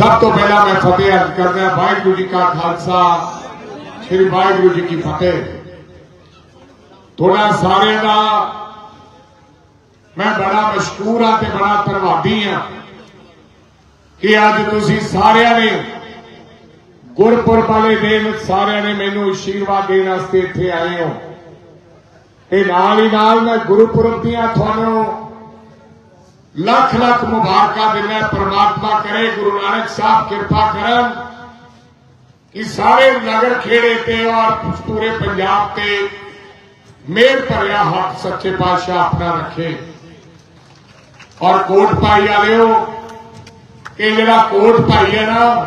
ਸਭ ਤੋਂ ਪਹਿਲਾਂ ਮੈਂ ਫਤਿਹ ਅਰਜ਼ ਕਰਦਾ ਵਾਹਿਗੁਰੂ ਜੀ ਕਾ ਖਾਲਸਾ, ਸ੍ਰੀ ਵਾਹਿਗੁਰੂ ਜੀ ਕੀ ਫਤਿਹ। ਤੁਹਾਡਾ ਸਾਰਿਆਂ ਦਾ ਮੈਂ ਬੜਾ ਮਸ਼ਕੂਰ ਹਾਂ ਤੇ ਬੜਾ ਧੰਨਵਾਦੀ ਹਾਂ ਕਿ ਅੱਜ ਤੁਸੀਂ ਸਾਰਿਆਂ ਨੇ ਗੁਰਪੁਰਬ ਵਾਲੇ ਦਿਨ ਸਾਰਿਆਂ ਨੇ ਮੈਨੂੰ ਅਸ਼ੀਰਵਾਦ ਦੇਣ ਵਾਸਤੇ ਇੱਥੇ ਆਏ ਹੋ। ਤੇ ਨਾਲ ਹੀ ਨਾਲ ਮੈਂ ਗੁਰਪੁਰਬ ਦੀਆਂ ਤੁਹਾਨੂੰ ਲੱਖ ਲੱਖ ਮੁਬਾਰਕਾਂ ਦਿੰਦਾ ਪ੍ਰਮਾਤਮਾ ਕਰੇ, ਗੁਰੂ ਨਾਨਕ ਸਾਹਿਬ ਕਿਰਪਾ ਕਰਨ ਕਿ ਸਾਰੇ ਨਗਰ ਖੇੜੇ ਤੇ ਔਰ ਪੂਰੇ ਪੰਜਾਬ ਤੇ ਮੇਰ ਭਰਿਆ ਹੱਥ ਸੱਚੇ ਪਾਤਸ਼ਾਹ ਆਪਣਾ ਰੱਖੇ। ਔਰ ਕੋਟ ਪਾਈ ਵਾਲਿਓ, ਇਹ ਜਿਹੜਾ ਕੋਟ ਪਾਈ ਹੈ ਨਾ,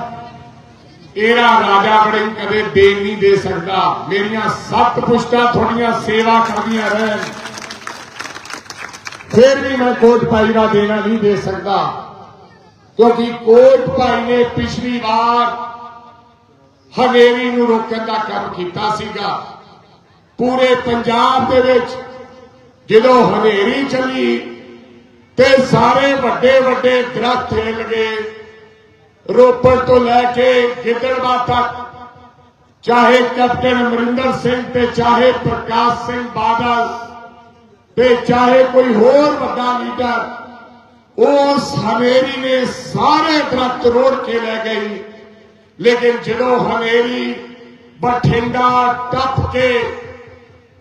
ਇਹਦਾ ਰਾਜਾ ਬੜੇ ਕਦੇ ਦੇਣ ਨਹੀਂ ਦੇ ਸਕਦਾ। ਮੇਰੀਆਂ ਸੱਤ ਪੁਸ਼ਤਾਂ ਤੁਹਾਡੀਆਂ ਸੇਵਾ ਕਰਦੀਆਂ ਰਹਿਣ। ਫਿਰ ਵੀ ਮੈਂ ਕੋਟ ਭਾਈ ਦਾ ਦੇਣਾ ਨਹੀਂ ਦੇ ਸਕਦਾ। ਕਿਉਂਕਿ ਕੋਟ ਭਾਈ ਨੇ ਪਿਛਲੀ ਵਾਰ ਹਨੇਰੀ ਨੂੰ ਰੋਕਣ ਦਾ ਕੰਮ ਕੀਤਾ ਸੀਗਾ। ਪੂਰੇ ਪੰਜਾਬ ਦੇ ਵਿੱਚ ਜਦੋਂ ਹਨੇਰੀ ਚੱਲੀ ਤੇ ਸਾਰੇ ਵੱਡੇ ਵੱਡੇ ਦਰਖਤ ਹਿੱਲ ਗਏ। ਰੋਪੜ ਤੋਂ ਲੈ ਕੇ ਗਿੱਦੜਵਾ ਤੱਕ, ਚਾਹੇ ਕੈਪਟਨ ਅਮਰਿੰਦਰ ਸਿੰਘ ਤੇ ਚਾਹੇ ਪ੍ਰਕਾਸ਼ ਸਿੰਘ ਬਾਦਲ ਤੇ ਚਾਹੇ ਕੋਈ ਹੋਰ ਵੱਡਾ ਲੀਡਰ ਉਸ ਹਨੇਰੀ ਨੇ ਸਾਰੇ ਦਰਖਤ ਰੋੜ ਕੇ ਲੈ ਗਈ। ਲੇਕਿਨ ਜਦੋਂ ਹਨੇਰੀ ਬਠਿੰਡਾ ਟੱਪ ਕੇ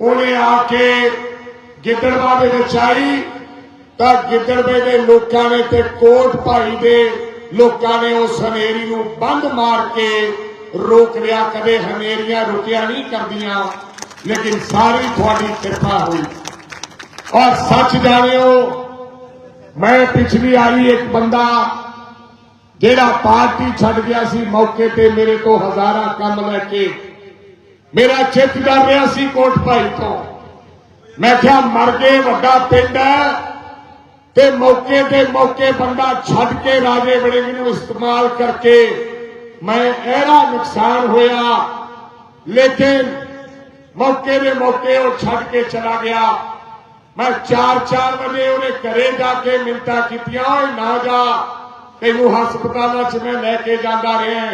ਉਹਨੇ ਆ ਕੇ ਗਿੱਦੜਵਾ ਦੇ ਵਿੱਚ ਆਈ, ਤਾਂ ਗਿੱਦੜਵੇ ਦੇ ਲੋਕਾਂ ਨੇ ਤੇ ਕੋਟ ਭਾਈ ਦੇ ਲੋਕਾਂ ਨੇ ਉਸ ਹਨੇਰੀ ਨੂੰ ਬੰਦ ਮਾਰ ਕੇ ਰੋਕ ਲਿਆ। ਕਦੇ ਹਨੇਰੀਆਂ ਰੁਕਿਆ ਨਹੀਂ ਕਰਦੀਆਂ, ਲੇਕਿਨ ਸਾਰੀ ਤੁਹਾਡੀ ਕਿਰਪਾ ਹੋਈ। ਔਰ ਸੱਚ ਜਾਣਿਓ, ਮੈਂ ਪਿਛਲੀ ਵਾਰੀ ਇੱਕ ਬੰਦਾ ਜਿਹੜਾ ਪਾਰਟੀ ਛੱਡ ਗਿਆ ਸੀ, ਮੌਕੇ ਤੇ ਮੇਰੇ ਤੋਂ ਹਜ਼ਾਰਾਂ ਕੰਮ ਲੈ ਕੇ, ਮੇਰਾ ਚਿੱਤ ਕਰ ਰਿਹਾ ਸੀ ਕੋਟ ਭਾਈ ਤੋਂ। ਮੈਂ ਕਿਹਾ, ਮਰ ਗਏ, ਵੱਡਾ ਪਿੰਡ ਹੈ, ਤੇ ਮੌਕੇ ਤੇ ਮੌਕੇ ਬੰਦਾ ਛੱਡ ਕੇ ਰਾਜੇ ਵੜਿੰਗ ਨੂੰ ਇਸਤੇਮਾਲ ਕਰਕੇ ਮੈਂ ਇਹਦਾ ਨੁਕਸਾਨ ਹੋਇਆ। ਲੇਕਿਨ ਮੌਕੇ ਦੇ ਮੌਕੇ ਉਹ ਛੱਡ ਕੇ ਚਲਾ ਗਿਆ। ਮੈਂ 4-4 ਵਜੇ ਉਹਨੇ ਘਰੇ ਜਾ ਕੇ ਮਿੰਤਾ ਕੀਤੀਆਂ, ਓਏ ਨਾ ਜਾ। ਤੈਨੂੰ ਹਸਪਤਾਲਾਂ 'ਚ ਮੈਂ ਲੈ ਕੇ ਜਾਂਦਾ ਰਿਹਾ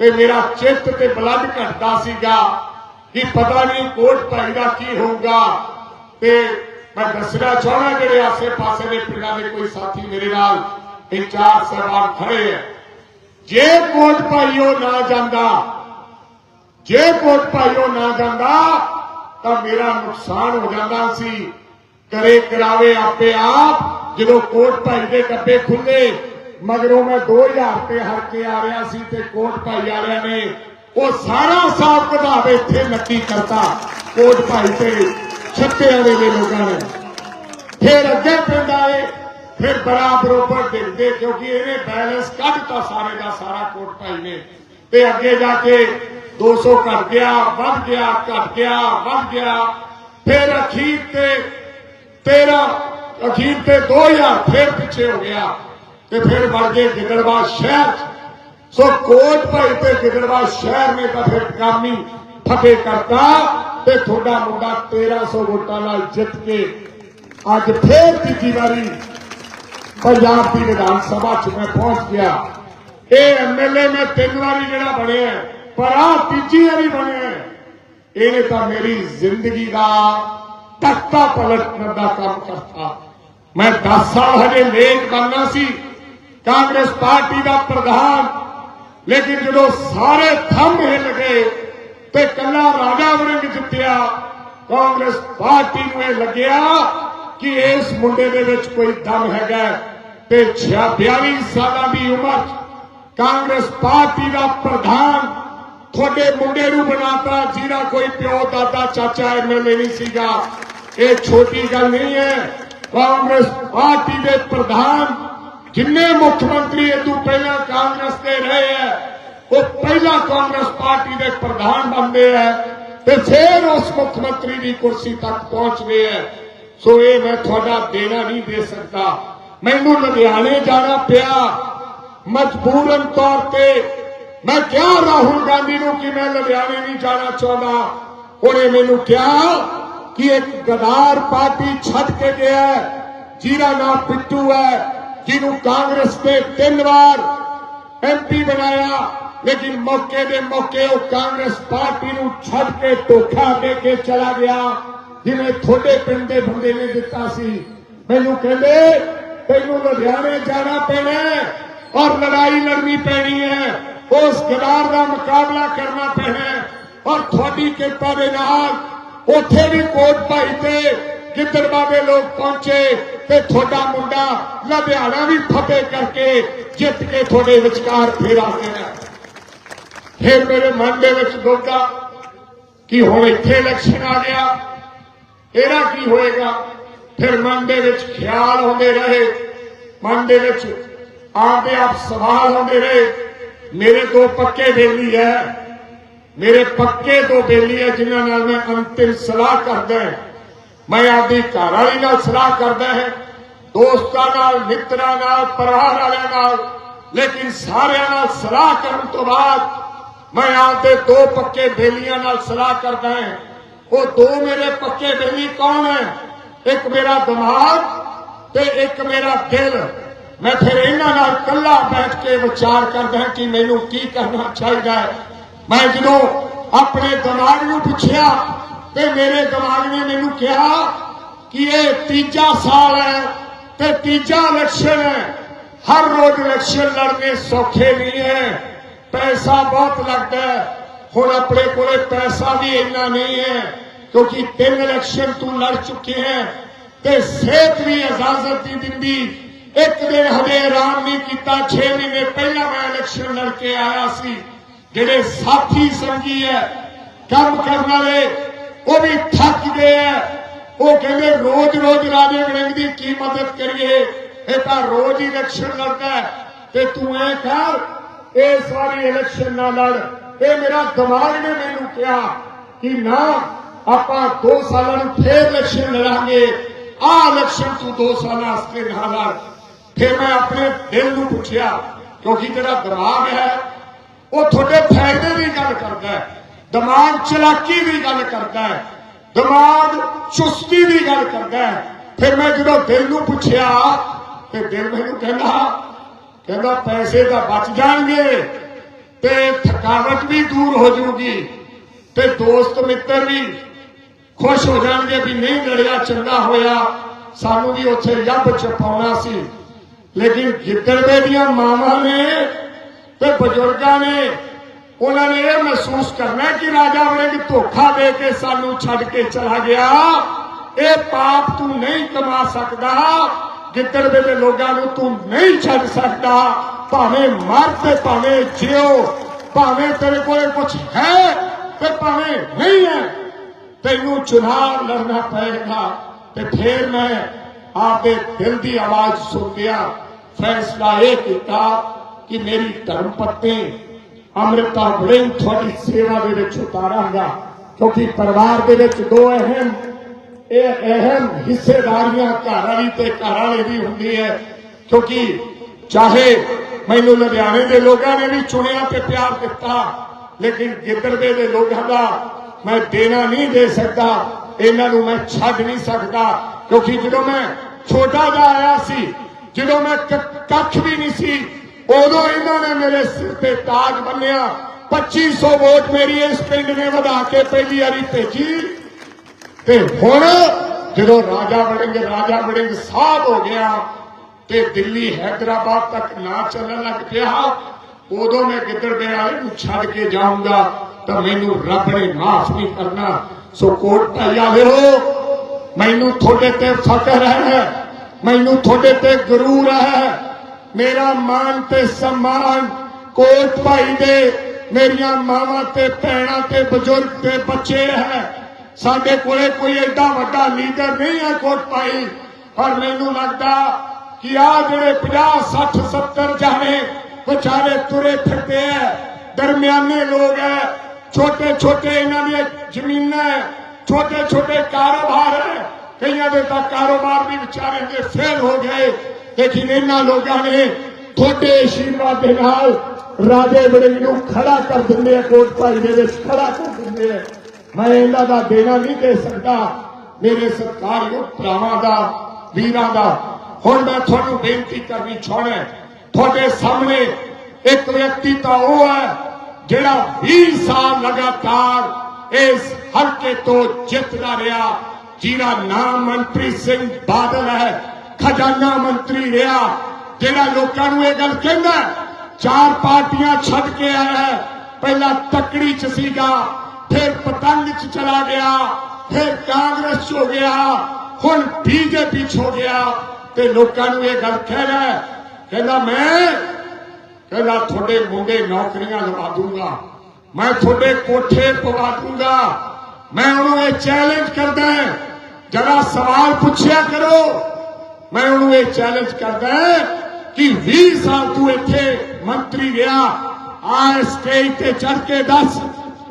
ਤੇ ਮੇਰਾ ਚਿੱਤ ਤੇ ਬਲੱਡ ਘਟਦਾ ਸੀਗਾ ਕਿ ਪਤਾ ਨਹੀਂ ਕੋਟ ਭਾਈ ਦਾ ਕੀ ਹੋਊਗਾ। ਤੇ ਮੈਂ ਦੱਸਣਾ ਚਾਹਣਾ ਜਿਹੜੇ ਆਸੇ-ਪਾਸੇ ਦੇ ਪਿੰਡਾਂ ਦੇ ਕੋਈ ਸਾਥੀ ਮੇਰੇ ਨਾਲ, ਇਹ ਚਾਰ ਸਹਿਬਾਨ ਖੜੇ ਹੈ ਜੇ ਕੋਟ ਭਾਈ ਉਹ ਨਾ ਜਾਂਦਾ, ਜੇ ਕੋਟ ਭਾਈ ਉਹ ਨਾ ਜਾਂਦਾ, ਤਾਂ ਮੇਰਾ ਨੁਕਸਾਨ ਹੋ ਜਾਂਦਾ ਸੀ। ਕਰੇ ਕਰਾਵੇ ਆਪੇ ਆਪ, ਜਦੋਂ ਕੋਟ ਭਾਈ ਦੇ ਡੱਬੇ ਖੁੱਲੇ ਮਗਰੋਂ ਮੈਂ 2000 ਤੇ ਹਰ ਕੇ ਆ ਰਿਹਾ ਸੀ ਤੇ ਕੋਟ ਭਾਈ ਵਾਲਿਆਂ ਨੇ। ਉਹ ਸਾਰਾ ਹਿਸਾਬ ਕਿਤਾਬ ਇੱਥੇ ਨੱਕੀ ਕਰਤਾ, ਕੋਟ ਭਾਈ ਤੇ ਛੱਤੇ ਦੇ ਲੋਕਾਂ ਨੇ। ਫਿਰ ਅੱਗੇ ਪਿੰਡ ਆਏ, ਫਿਰ ਬੜਾ ਬਰੋਬਰ ਕਿਉਂਕਿ ਇਹਨੇ ਬੈਲੈਂਸ ਕੱਢਤਾ ਸਾਰੇ ਦਾ ਸਾਰਾ ਕੋਟ ਭਾਈ ਨੇ। ਤੇ ਅੱਗੇ ਜਾ ਕੇ 200 ਘਟ ਗਿਆ, ਵੱਧ ਗਿਆ, ਘਟ ਗਿਆ, ਵੱਧ ਗਿਆ। ਫਿਰ ਅਖੀਰ ਤੇ 13 ਅਖੀਰ ਤੇ 2000 ਫਿਰ ਪਿੱਛੇ ਹੋ ਗਿਆ ਤੇ ਫਿਰ ਵੜ ਗਏ ਗਿੱਦੜਵਾ ਸ਼ਹਿਰ ਸੋ ਕੋਟ ਭਾਈ ਤੇ ਗਿੱਦੜਵਾ ਸ਼ਹਿਰ ਨੇ ਤਾਂ ਫਿਰ ਕਾਮੀ ਫਤਿਹ ਕਰਤਾ ਤੇ ਤੁਹਾਡਾ ਮੁੰਡਾ 1300 ਵੋਟਾਂ ਨਾਲ ਜਿੱਤ ਕੇ ਅੱਜ ਫੇਰ ਤੀਜੀ ਵਾਰੀ ਪੰਜਾਬ ਦੀ ਵਿਧਾਨ ਸਭਾ 'ਚ ਮੈਂ ਪਹੁੰਚ ਗਿਆ। ਇਹ ਐਮਐਲਏ ਮੈਂ ਤਿੰਨ ਵਾਰੀ ਜਿਹੜਾ ਬਣਿਆ ਪਰ ਆ ਤੀਜੀ ਵਾਰੀ ਬਣਿਆ ਇਹਨੇ ਤਾਂ ਮੇਰੀ ਜ਼ਿੰਦਗੀ ਦਾ ਤਖਤਾ ਪਲਟਣ ਦਾ ਕੰਮ ਕਰਤਾ। ਮੈਂ 10 ਸਾਲ ਹਜੇ ਲੇਟ ਬਣਨਾ ਸੀ। ਕਾਂਗਰਸ ਪਾਰਟੀ ਦਾ ਪ੍ਰਧਾਨ। ਲੇਕਿਨ ਜਦੋਂ ਸਾਰੇ ਥੰਮ ਹਿੱਲ ਗਏ ਤੇ ਕੱਲਾ ਰਾਜਾ ਵੜਿੰਗ ਜਿੱਤਿਆ, ਕਾਂਗਰਸ ਪਾਰਟੀ ਨੂੰ ਇਹ ਲੱਗਿਆ ਕਿ ਇਸ ਮੁੰਡੇ ਦੇ ਵਿੱਚ ਕੋਈ ਦਮ ਹੈਗਾ ਤੇ 42 ਸਾਲਾਂ ਦੀ ਉਮਰ ਕਾਂਗਰਸ ਪਾਰਟੀ ਦਾ ਪ੍ਰਧਾਨ ਤੁਹਾਡੇ ਮੁੰਡੇ ਨੂੰ ਬਣਾਤਾ ਜਿਹੜਾ ਕੋਈ ਪਿਓ, ਦਾਦਾ, ਚਾਚਾ ਐਮਐਲਏ ਨਹੀਂ ਸੀਗਾ। ਇਹ ਛੋਟੀ ਗੱਲ ਨਹੀਂ ਹੈ। ਕਾਂਗਰਸ ਪਾਰਟੀ ਦੇ ਪ੍ਰਧਾਨ ਜਿੰਨੇ ਮੁੱਖ ਮੰਤਰੀ ਇਹ ਪਹਿਲਾਂ ਕਾਂਗਰਸ ਦੇ ਰਹੇ ਹੈ, ਉਹ ਪਹਿਲਾਂ ਕਾਂਗਰਸ ਪਾਰਟੀ ਦੇ ਪ੍ਰਧਾਨ ਬਣਦੇ ਹੈ ਤੇ ਫਿਰ ਉਸ ਮੁੱਖ ਮੰਤਰੀ ਦੀ ਕੁਰਸੀ ਤੱਕ ਪਹੁੰਚਦੇ ਹੈ। ਸੋ ਇਹ ਮੈਂ ਤੁਹਾਡਾ ਦੇਣਾ ਨਹੀਂ ਦੇ ਸਕਦਾ। ਮੈਨੂੰ ਲੁਧਿਆਣੇ ਜਾਣਾ ਪਿਆ। ਮਜਬੂਰਨ ਤੌਰ ਤੇ ਮੈਂ ਕਿਹਾ ਰਾਹੁਲ ਗਾਂਧੀ ਨੂੰ ਕਿ ਮੈਂ ਲੁਧਿਆਣੇ ਨਹੀਂ ਜਾਣਾ ਚਾਹੁੰਦਾ। ਉਹਨੇ ਮੈਨੂੰ ਕਿਹਾ ਕਿ ਇੱਕ ਗਦਾਰ ਪਾਰਟੀ ਛੱਡ ਕੇ ਗਿਆ ਹੈ, ਜਿਹਦਾ ਨਾਮ ਪਿੱਟੂ ਹੈ ਜਿਹਨੂੰ ਕਾਂਗਰਸ ਨੇ ਤਿੰਨ ਵਾਰ ਐਮਪੀ ਬਣਾਇਆ ਲੇਕਿਨ ਮੌਕੇ ਦੇ ਮੌਕੇ ਉਹ ਕਾਂਗਰਸ ਪਾਰਟੀ ਨੂੰ ਛੱਡ ਕੇ ਧੋਖਾ ਦੇ ਕੇ ਚਲਾ ਗਿਆ ਜਿਵੇਂ ਤੁਹਾਡੇ ਪਿੰਡ ਦੇ ਬੰਦੇ ਨੇ ਦਿੱਤਾ ਸੀ ਮੈਨੂੰ ਕਹਿੰਦੇ ਤੈਨੂੰ ਲੁਧਿਆਣੇ ਜਾਣਾ ਪੈਣਾ ਹੈ ਔਰ ਲੜਾਈ ਲੜਨੀ ਪੈਣੀ ਹੈ ਉਸ ਗਦਾਰ ਦਾ ਮੁਕਾਬਲਾ ਕਰਨਾ ਪੈਣਾ ਹੈ ਔਰ ਤੁਹਾਡੀ ਕਿਰਪਾ ਦੇ ਨਾਲ ਉੱਥੇ ਵੀ ਕੋਟ ਭਾਈ ਤੇ ਗਿੱਦੜਵਾ ਦੇ ਲੋਕ ਪਹੁੰਚੇ ਤੇ ਤੁਹਾਡਾ ਮੁੰਡਾ ਲੁਧਿਆਣਾ ਵੀ ਫਤਿਹ ਕਰਕੇ ਜਿੱਤ ਕੇ ਤੁਹਾਡੇ ਵਿਚਕਾਰ ਫੇਰ ਆ ਗਿਆ। ਫਿਰ ਮੇਰੇ ਮਨ ਦੇ ਵਿੱਚ ਦੋਗਾ ਕਿ ਹੁਣ ਇੱਥੇ ਇਲੈਕਸ਼ਨ ਆ ਗਿਆ। ਇਹਦਾ ਕੀ ਹੋਏਗਾ? ਫਿਰ ਮਨ ਦੇ ਵਿੱਚ ਖਿਆਲ ਆਉਂਦੇ ਰਹੇ। ਮਨ ਦੇ ਵਿੱਚ ਆਪਦੇ ਆਪ ਸਵਾਲ ਆਉਂਦੇ ਰਹੇ। ਮੇਰੇ ਦੋ ਪੱਕੇ ਬੇਲੀ ਹੈ। ਮੇਰੇ ਪੱਕੇ ਦੋ ਬੇਲੀ ਹੈ ਜਿਨ੍ਹਾਂ ਨਾਲ ਮੈਂ ਅੰਤਿਮ ਸਲਾਹ ਕਰਦਾ ਹਾਂ। ਮੈਂ ਆਪਦੀ ਘਰ ਵਾਲੀ ਨਾਲ ਸਲਾਹ ਕਰਦਾ ਹੈ, ਦੋਸਤਾਂ ਨਾਲ, ਮਿੱਤਰਾਂ ਨਾਲ, ਪਰਿਵਾਰ ਵਾਲਿਆਂ ਨਾਲ। ਲੇਕਿਨ ਸਾਰਿਆਂ ਨਾਲ ਸਲਾਹ ਕਰਨ ਤੋਂ ਬਾਅਦ ਮੈਂ ਆਪਦੇ ਦੋ ਪੱਕੇ ਬੇਲੀਆਂ ਨਾਲ ਸਲਾਹ ਕਰਦਾ ਹਾਂ। ਉਹ ਦੋ ਮੇਰੇ ਪੱਕੇ ਬੇਲੀ ਕੌਣ ਹੈ? ਇੱਕ ਮੇਰਾ ਦਿਮਾਗ ਤੇ ਇੱਕ ਮੇਰਾ ਦਿਲ। ਮੈਂ ਫਿਰ ਇਹਨਾਂ ਨਾਲ ਇਕੱਲਾ ਬੈਠ ਕੇ ਵਿਚਾਰ ਕਰਦਾ ਹਾਂ ਕਿ ਮੈਨੂੰ ਕੀ ਕਰਨਾ ਚਾਹੀਦਾ ਹੈ। ਮੈਂ ਜਦੋਂ ਆਪਣੇ ਦਿਮਾਗ ਨੂੰ ਪੁੱਛਿਆ ਤੇ ਮੇਰੇ ਦਿਮਾਗ ਨੇ ਮੈਨੂੰ ਕਿਹਾ ਕਿ ਇਹ ਤੀਜਾ ਸਾਲ ਹੈ ਤੇ ਤੀਜਾ ਇਲੈਕਸ਼ਨ ਹੈ। ਹਰ ਰੋਜ਼ ਇਲੈਕਸ਼ਨ ਲੜਨੇ ਸੌਖੇ ਨਹੀਂ ਹੈ ਪੈਸਾ ਬਹੁਤ ਲੱਗਦਾ ਹੈ। ਹੁਣ ਆਪਣੇ ਕੋਲੇ ਪੈਸਾ ਵੀ ਇੰਨਾ ਨਹੀਂ ਹੈ, ਕਿਉਂਕਿ ਤਿੰਨ ਇਲੈਕਸ਼ਨ ਤੂੰ ਲੜ ਚੁੱਕੇ ਹੈ ਤੇ ਸਿਹਤ ਵੀ ਇਜਾਜ਼ਤ ਨਹੀਂ ਦਿੰਦੀ। ਇੱਕ ਦਿਨ ਹਜੇ ਆਰਾਮ ਨਹੀਂ ਕੀਤਾ 6 ਮਹੀਨੇ ਪਹਿਲਾਂ ਮੈਂ ਇਲੈਕਸ਼ਨ ਲੜ ਕੇ ਆਇਆ ਸੀ। ਜਿਹੜੇ ਸਾਥੀ ਸੰਗੀ ਹੈ ਕੰਮ ਕਰਨ ਵਾਲੇ, ਉਹ ਵੀ ਥੱਕ ਗਏ ਹੈ ਉਹ ਕਹਿੰਦੇ ਰੋਜ਼ ਰੋਜ਼ ਰਾਜੇ ਵੜਿੰਗ ਦੀ ਕੀ ਮਦਦ ਕਰੀਏ? ਇਹ ਤਾਂ ਰੋਜ਼ ਹੀ ਇਲੈਕਸ਼ਨ ਲੜਦਾ ਤੇ ਤੂੰ ਇਹ ਕਰ ਇਸ ਵਾਰੀ ਇਲੈਕਸ਼ਨ ਨਾ ਲੜ। ਇਹ ਮੇਰਾ ਦਿਮਾਗ ਨੇ ਮੈਨੂੰ ਕਿਹਾ ਕਿ ਨਾ, ਆਪਾਂ 2 ਸਾਲਾਂ ਨੂੰ ਫੇਰ ਇਲੈਕਸ਼ਨ ਲੜਾਂਗੇ। ਆਹ ਇਲੈਕਸ਼ਨ ਤੂੰ 2 ਸਾਲਾਂ ਵਾਸਤੇ ਨਾ ਲੜ। ਫਿਰ ਮੈਂ ਆਪਣੇ ਦਿਲ ਨੂੰ ਪੁੱਛਿਆ, ਕਿਉਂਕਿ ਤੇਰਾ ਦਿਮਾਗ ਹੈ ਉਹ ਤੁਹਾਡੇ ਫਾਇਦੇ ਦੀ ਗੱਲ ਕਰਦਾ ਹੈ, ਦਿਮਾਗ ਚਲਾਕੀ ਦੀ ਗੱਲ ਕਰਦਾ ਹੈ, ਦਿਮਾਗ ਚੁਸਤੀ ਦੀ ਗੱਲ ਕਰਦਾ ਹੈ। ਫਿਰ ਮੈਂ ਜਦੋਂ ਦਿਲ ਨੂੰ ਪੁੱਛਿਆ, ਤੇ ਦਿਲ ਮੈਨੂੰ ਕਹਿੰਦਾ ਕਹਿੰਦਾ ਪੈਸੇ ਤਾਂ ਬਚ ਜਾਣਗੇ ਤੇ ਥਕਾਵਟ ਵੀ ਦੂਰ ਹੋ ਜਾਊਗੀ ਤੇ ਦੋਸਤ ਮਿੱਤਰ ਵੀ ਖੁਸ਼ ਹੋ ਜਾਣਗੇ ਵੀ ਨਹੀਂ ਲੜਿਆ, ਚੰਗਾ ਹੋਇਆ। ਸਾਨੂੰ ਵੀ ਉੱਥੇ ਲੱਭ ਚਪਾਉਣਾ ਸੀ। ਲੇਕਿਨ ਗਿੱਦੜਵੇ ਦੀਆਂ ਮਾਵਾਂ ਨੇ ਤੇ ਬਜ਼ੁਰਗਾਂ ਨੇ ਉਹਨਾਂ ਨੇ ਇਹ ਮਹਿਸੂਸ ਕਰਨਾ ਕਿ ਰਾਜਾ ਵੜਿੰਗ ਧੋਖਾ ਦੇ ਕੇ ਸਾਨੂੰ ਛੱਡ ਕੇ ਚਲਾ ਗਿਆ। ਇਹ ਪਾਪ ਤੂੰ ਨਹੀਂ ਕਮਾ ਸਕਦਾ। ਗਿੱਦੜਵੇ ਦੇ ਲੋਕਾਂ ਨੂੰ ਤੂੰ ਨਹੀਂ ਛੱਡ ਸਕਦਾ। ਭਾਵੇਂ ਮਰ ਤੇ ਭਾਵੇਂ ਜਿਉ, ਭਾਵੇਂ ਤੇਰੇ ਕੋਲ ਕੁਝ ਹੈ ਤੇ ਭਾਵੇਂ ਨਹੀਂ ਹੈ, ਤੈਨੂੰ ਚੁਣਾਵ ਲੜਨਾ ਪਏਗਾ। ਤੇ ਫਿਰ ਮੈਂ ਆਪਦੇ ਦਿਲ ਦੀ ਆਵਾਜ਼ ਸੁਣ ਗਿਆ। ਫੈਸਲਾ ਇਹ ਕੀਤਾ ਕਿ ਮੇਰੀ ਧਰਮ ਪਤਨੀ ਅੰਮ੍ਰਿਤਾ ਵੜਿੰਗ ਤੁਹਾਡੀ ਸੇਵਾ ਦੇ ਵਿੱਚ ਉਤਾਰਾਂਗਾ, ਕਿਉਂਕਿ ਪਰਿਵਾਰ ਦੇ ਵਿੱਚ ਦੋ ਅਹਿਮ, ਇਹ ਅਹਿਮ ਹਿੱਸੇਦਾਰੀਆਂ ਘਰ ਵਾਲੀ ਤੇ ਘਰ ਵਾਲੇ ਦੀ ਹੁੰਦੀ ਹੈ, ਕਿਉਂਕਿ ਚਾਹੇ ਮੈਨੂੰ ਲੁਧਿਆਣੇ ਦੇ ਲੋਕਾਂ ਨੇ ਵੀ ਚੁਣਿਆ ਤੇ ਪਿਆਰ ਦਿੱਤਾ, ਲੇਕਿਨ ਗਿੱਦੜਵੇ ਦੇ ਲੋਕਾਂ ਦਾ ਮੈਂ ਦੇਣਾ ਨਹੀਂ ਦੇ ਸਕਦਾ, ਇਹਨਾਂ ਨੂੰ ਮੈਂ ਛੱਡ ਨਹੀਂ ਸਕਦਾ, ਕਿਉਂਕਿ ਜਦੋਂ ਮੈਂ ਛੋਟਾ ਜਿਹਾ ਆਇਆ ਸੀ, ਜਦੋਂ ਮੈਂ ਕ- ਕੱਖ ਵੀ ਨਹੀਂ ਸੀ ਉਦੋਂ ਇਹਨਾਂ ਨੇ ਮੇਰੇ ਸਿਰ ਤੇ ਤਾਜ ਬੰਨਿਆ। 2500 ਵੋਟ ਮੇਰੀ ਇਸ ਪਿੰਡ ਨੇ ਵਧਾ ਕੇ ਪਹਿਲੀ ਵਾਰੀ ਭੇਜੀ। ਤੇ ਹੁਣ ਜਦੋਂ ਰਾਜਾ ਵੜਿੰਗ ਰਾਜਾ ਵੜਿੰਗ ਸਾਹਿਬ ਹੋ ਗਿਆ ਤੇ ਦਿੱਲੀ ਹੈਦਰਾਬਾਦ ਤੱਕ ਨਾ ਚੱਲਣ ਲੱਗ ਪਿਆ, ਉਦੋਂ ਮੈਂ ਗਿੱਦੜਵੇ ਵਾਲੇ ਨੂੰ ਛੱਡ ਕੇ ਜਾਊਂਗਾ, ਤਾਂ ਮੈਨੂੰ ਰੱਬ ਨੇ ਮਾਫ ਨਹੀਂ ਕਰਨਾ। ਸੋ ਕੋਟ ਭਾਈਆ ਵੇਰੋ ਮੈਨੂੰ ਤੁਹਾਡੇ ਤੇ ਫਖਰ ਹੈ, ਮੈਨੂੰ ਤੁਹਾਡੇ ਤੇ ਗਰੂਰ ਹੈ। ਮੇਰਾ ਮਾਨ ਤੇ ਸਨਮਾਨ ਕੋਟ ਭਾਈ ਦੇ, ਮੇਰੀਆਂ ਮਾਵਾਂ ਤੇ ਭੈਣਾਂ ਤੇ ਬਜ਼ੁਰਗ ਤੇ ਬੱਚੇ ਹੈ। ਸਾਡੇ ਕੋਲੇ ਕੋਈ ਐਡਾ ਵੱਡਾ ਲੀਡਰ ਨਹੀਂ ਹੈ ਕੋਟ ਭਾਈ। ਪਰ ਮੈਨੂੰ ਲੱਗਦਾ ਕਿ ਆ ਜਿਹੜੇ 50 60 70 ਜਾਣੇ ਵਿਚਾਰੇ ਤੁਰੇ ਫਿਰਦੇ ਐ ਦਰਮਿਆਨੇ ਲੋਕ ਐ ਛੋਟੇ ਛੋਟੇ ਇਹਨਾਂ ਦੀਆਂ ਜ਼ਮੀਨਾਂ ਛੋਟੇ ਛੋਟੇ ਕਾਰੋਬਾਰ ਹੈ, ਕਈਆਂ ਦੇ ਤਾਂ ਕਾਰੋਬਾਰ ਵੀ ਵਿਚਾਰੇ ਦੇ ਫੇਲ ਹੋ ਗਏ। ਲੇਕਿਨ ਇਹਨਾਂ ਲੋਕਾਂ ਨੇ ਤੁਹਾਡੇ ਆਸ਼ੀਰਵਾਦ ਦੇ ਨਾਲ ਰਾਜੇ ਵੜਿੰਗ ਨੂੰ ਖੜਾ ਕਰ ਦਿੰਦੇ ਆ, ਕੋਟ ਭਾਈ ਦੇ ਵਿੱਚ ਖੜਾ ਕਰ ਦਿੰਦੇ ਆ। ਮੈਂ ਇਹਨਾਂ ਦਾ ਦੇਣਾ ਨਹੀਂ ਦੇ ਸਕਦਾ। ਮੇਰੇ ਸਤਿਕਾਰਯੋਗ ਭਰਾਵਾਂ ਦਾ, ਵੀਰਾਂ ਦਾ। ਹੁਣ ਮੈਂ ਤੁਹਾਨੂੰ ਬੇਨਤੀ ਕਰਨੀ ਚਾਹਣਾ ਤੁਹਾਡੇ ਸਾਹਮਣੇ ਇੱਕ ਵਿਅਕਤੀ ਤਾਂ ਉਹ ਹੈ ਜਿਹੜਾ 20 ਸਾਲ ਲਗਾਤਾਰ ਇਸ ਹਲਕੇ ਤੋਂ ਜਿੱਤਦਾ ਰਿਹਾ, ਜਿਹਦਾ ਨਾਮ ਮਨਪ੍ਰੀਤ ਸਿੰਘ ਬਾਦਲ ਹੈ। ਖਜ਼ਾਨਾ ਮੰਤਰੀ ਰਿਹਾ। ਜਿਹੜਾ ਲੋਕਾਂ ਨੂੰ ਇਹ ਗੱਲ ਕਹਿੰਦਾ, ਚਾਰ ਪਾਰਟੀਆਂ ਛੱਡ ਕੇ ਆਇਆ ਪਹਿਲਾਂ ਤੱਕੜੀ ਚ ਸੀਗਾ, ਫਿਰ ਪਤੰਗ ਚ ਚਲਾ ਗਿਆ, ਫਿਰ ਕਾਂਗਰਸ ਚ ਹੋ ਗਿਆ, ਹੁਣ ਬੀਜੇਪੀ ਚ ਹੋ ਗਿਆ। ਤੇ ਲੋਕਾਂ ਨੂੰ ਇਹ ਗੱਲ ਕਹਿਣਾ ਕਹਿੰਦਾ ਮੈਂ, ਕਹਿੰਦਾ ਤੁਹਾਡੇ ਮੁੰਡੇ ਨੌਕਰੀਆਂ ਲਵਾ ਦੂੰਗਾ। ਮੈਂ ਤੁਹਾਡੇ ਕੋਠੇ ਪਵਾ ਦੂੰਗਾ। ਮੈਂ ਉਹਨੂੰ ਇਹ ਚੈਲੰਜ ਕਰਦਾ ਜਰਾ ਸਵਾਲ ਪੁੱਛਿਆ ਕਰੋ। ਮੈਂ ਉਹਨੂੰ ਇਹ ਚੈਲੰਜ ਕਰਦਾ ਕਿ 20 ਸਾਲ ਤੂੰ ਇੱਥੇ ਮੰਤਰੀ ਰਿਹਾ। ਆ ਸਟੇਜ ਤੇ ਚੜ ਕੇ ਦੱਸ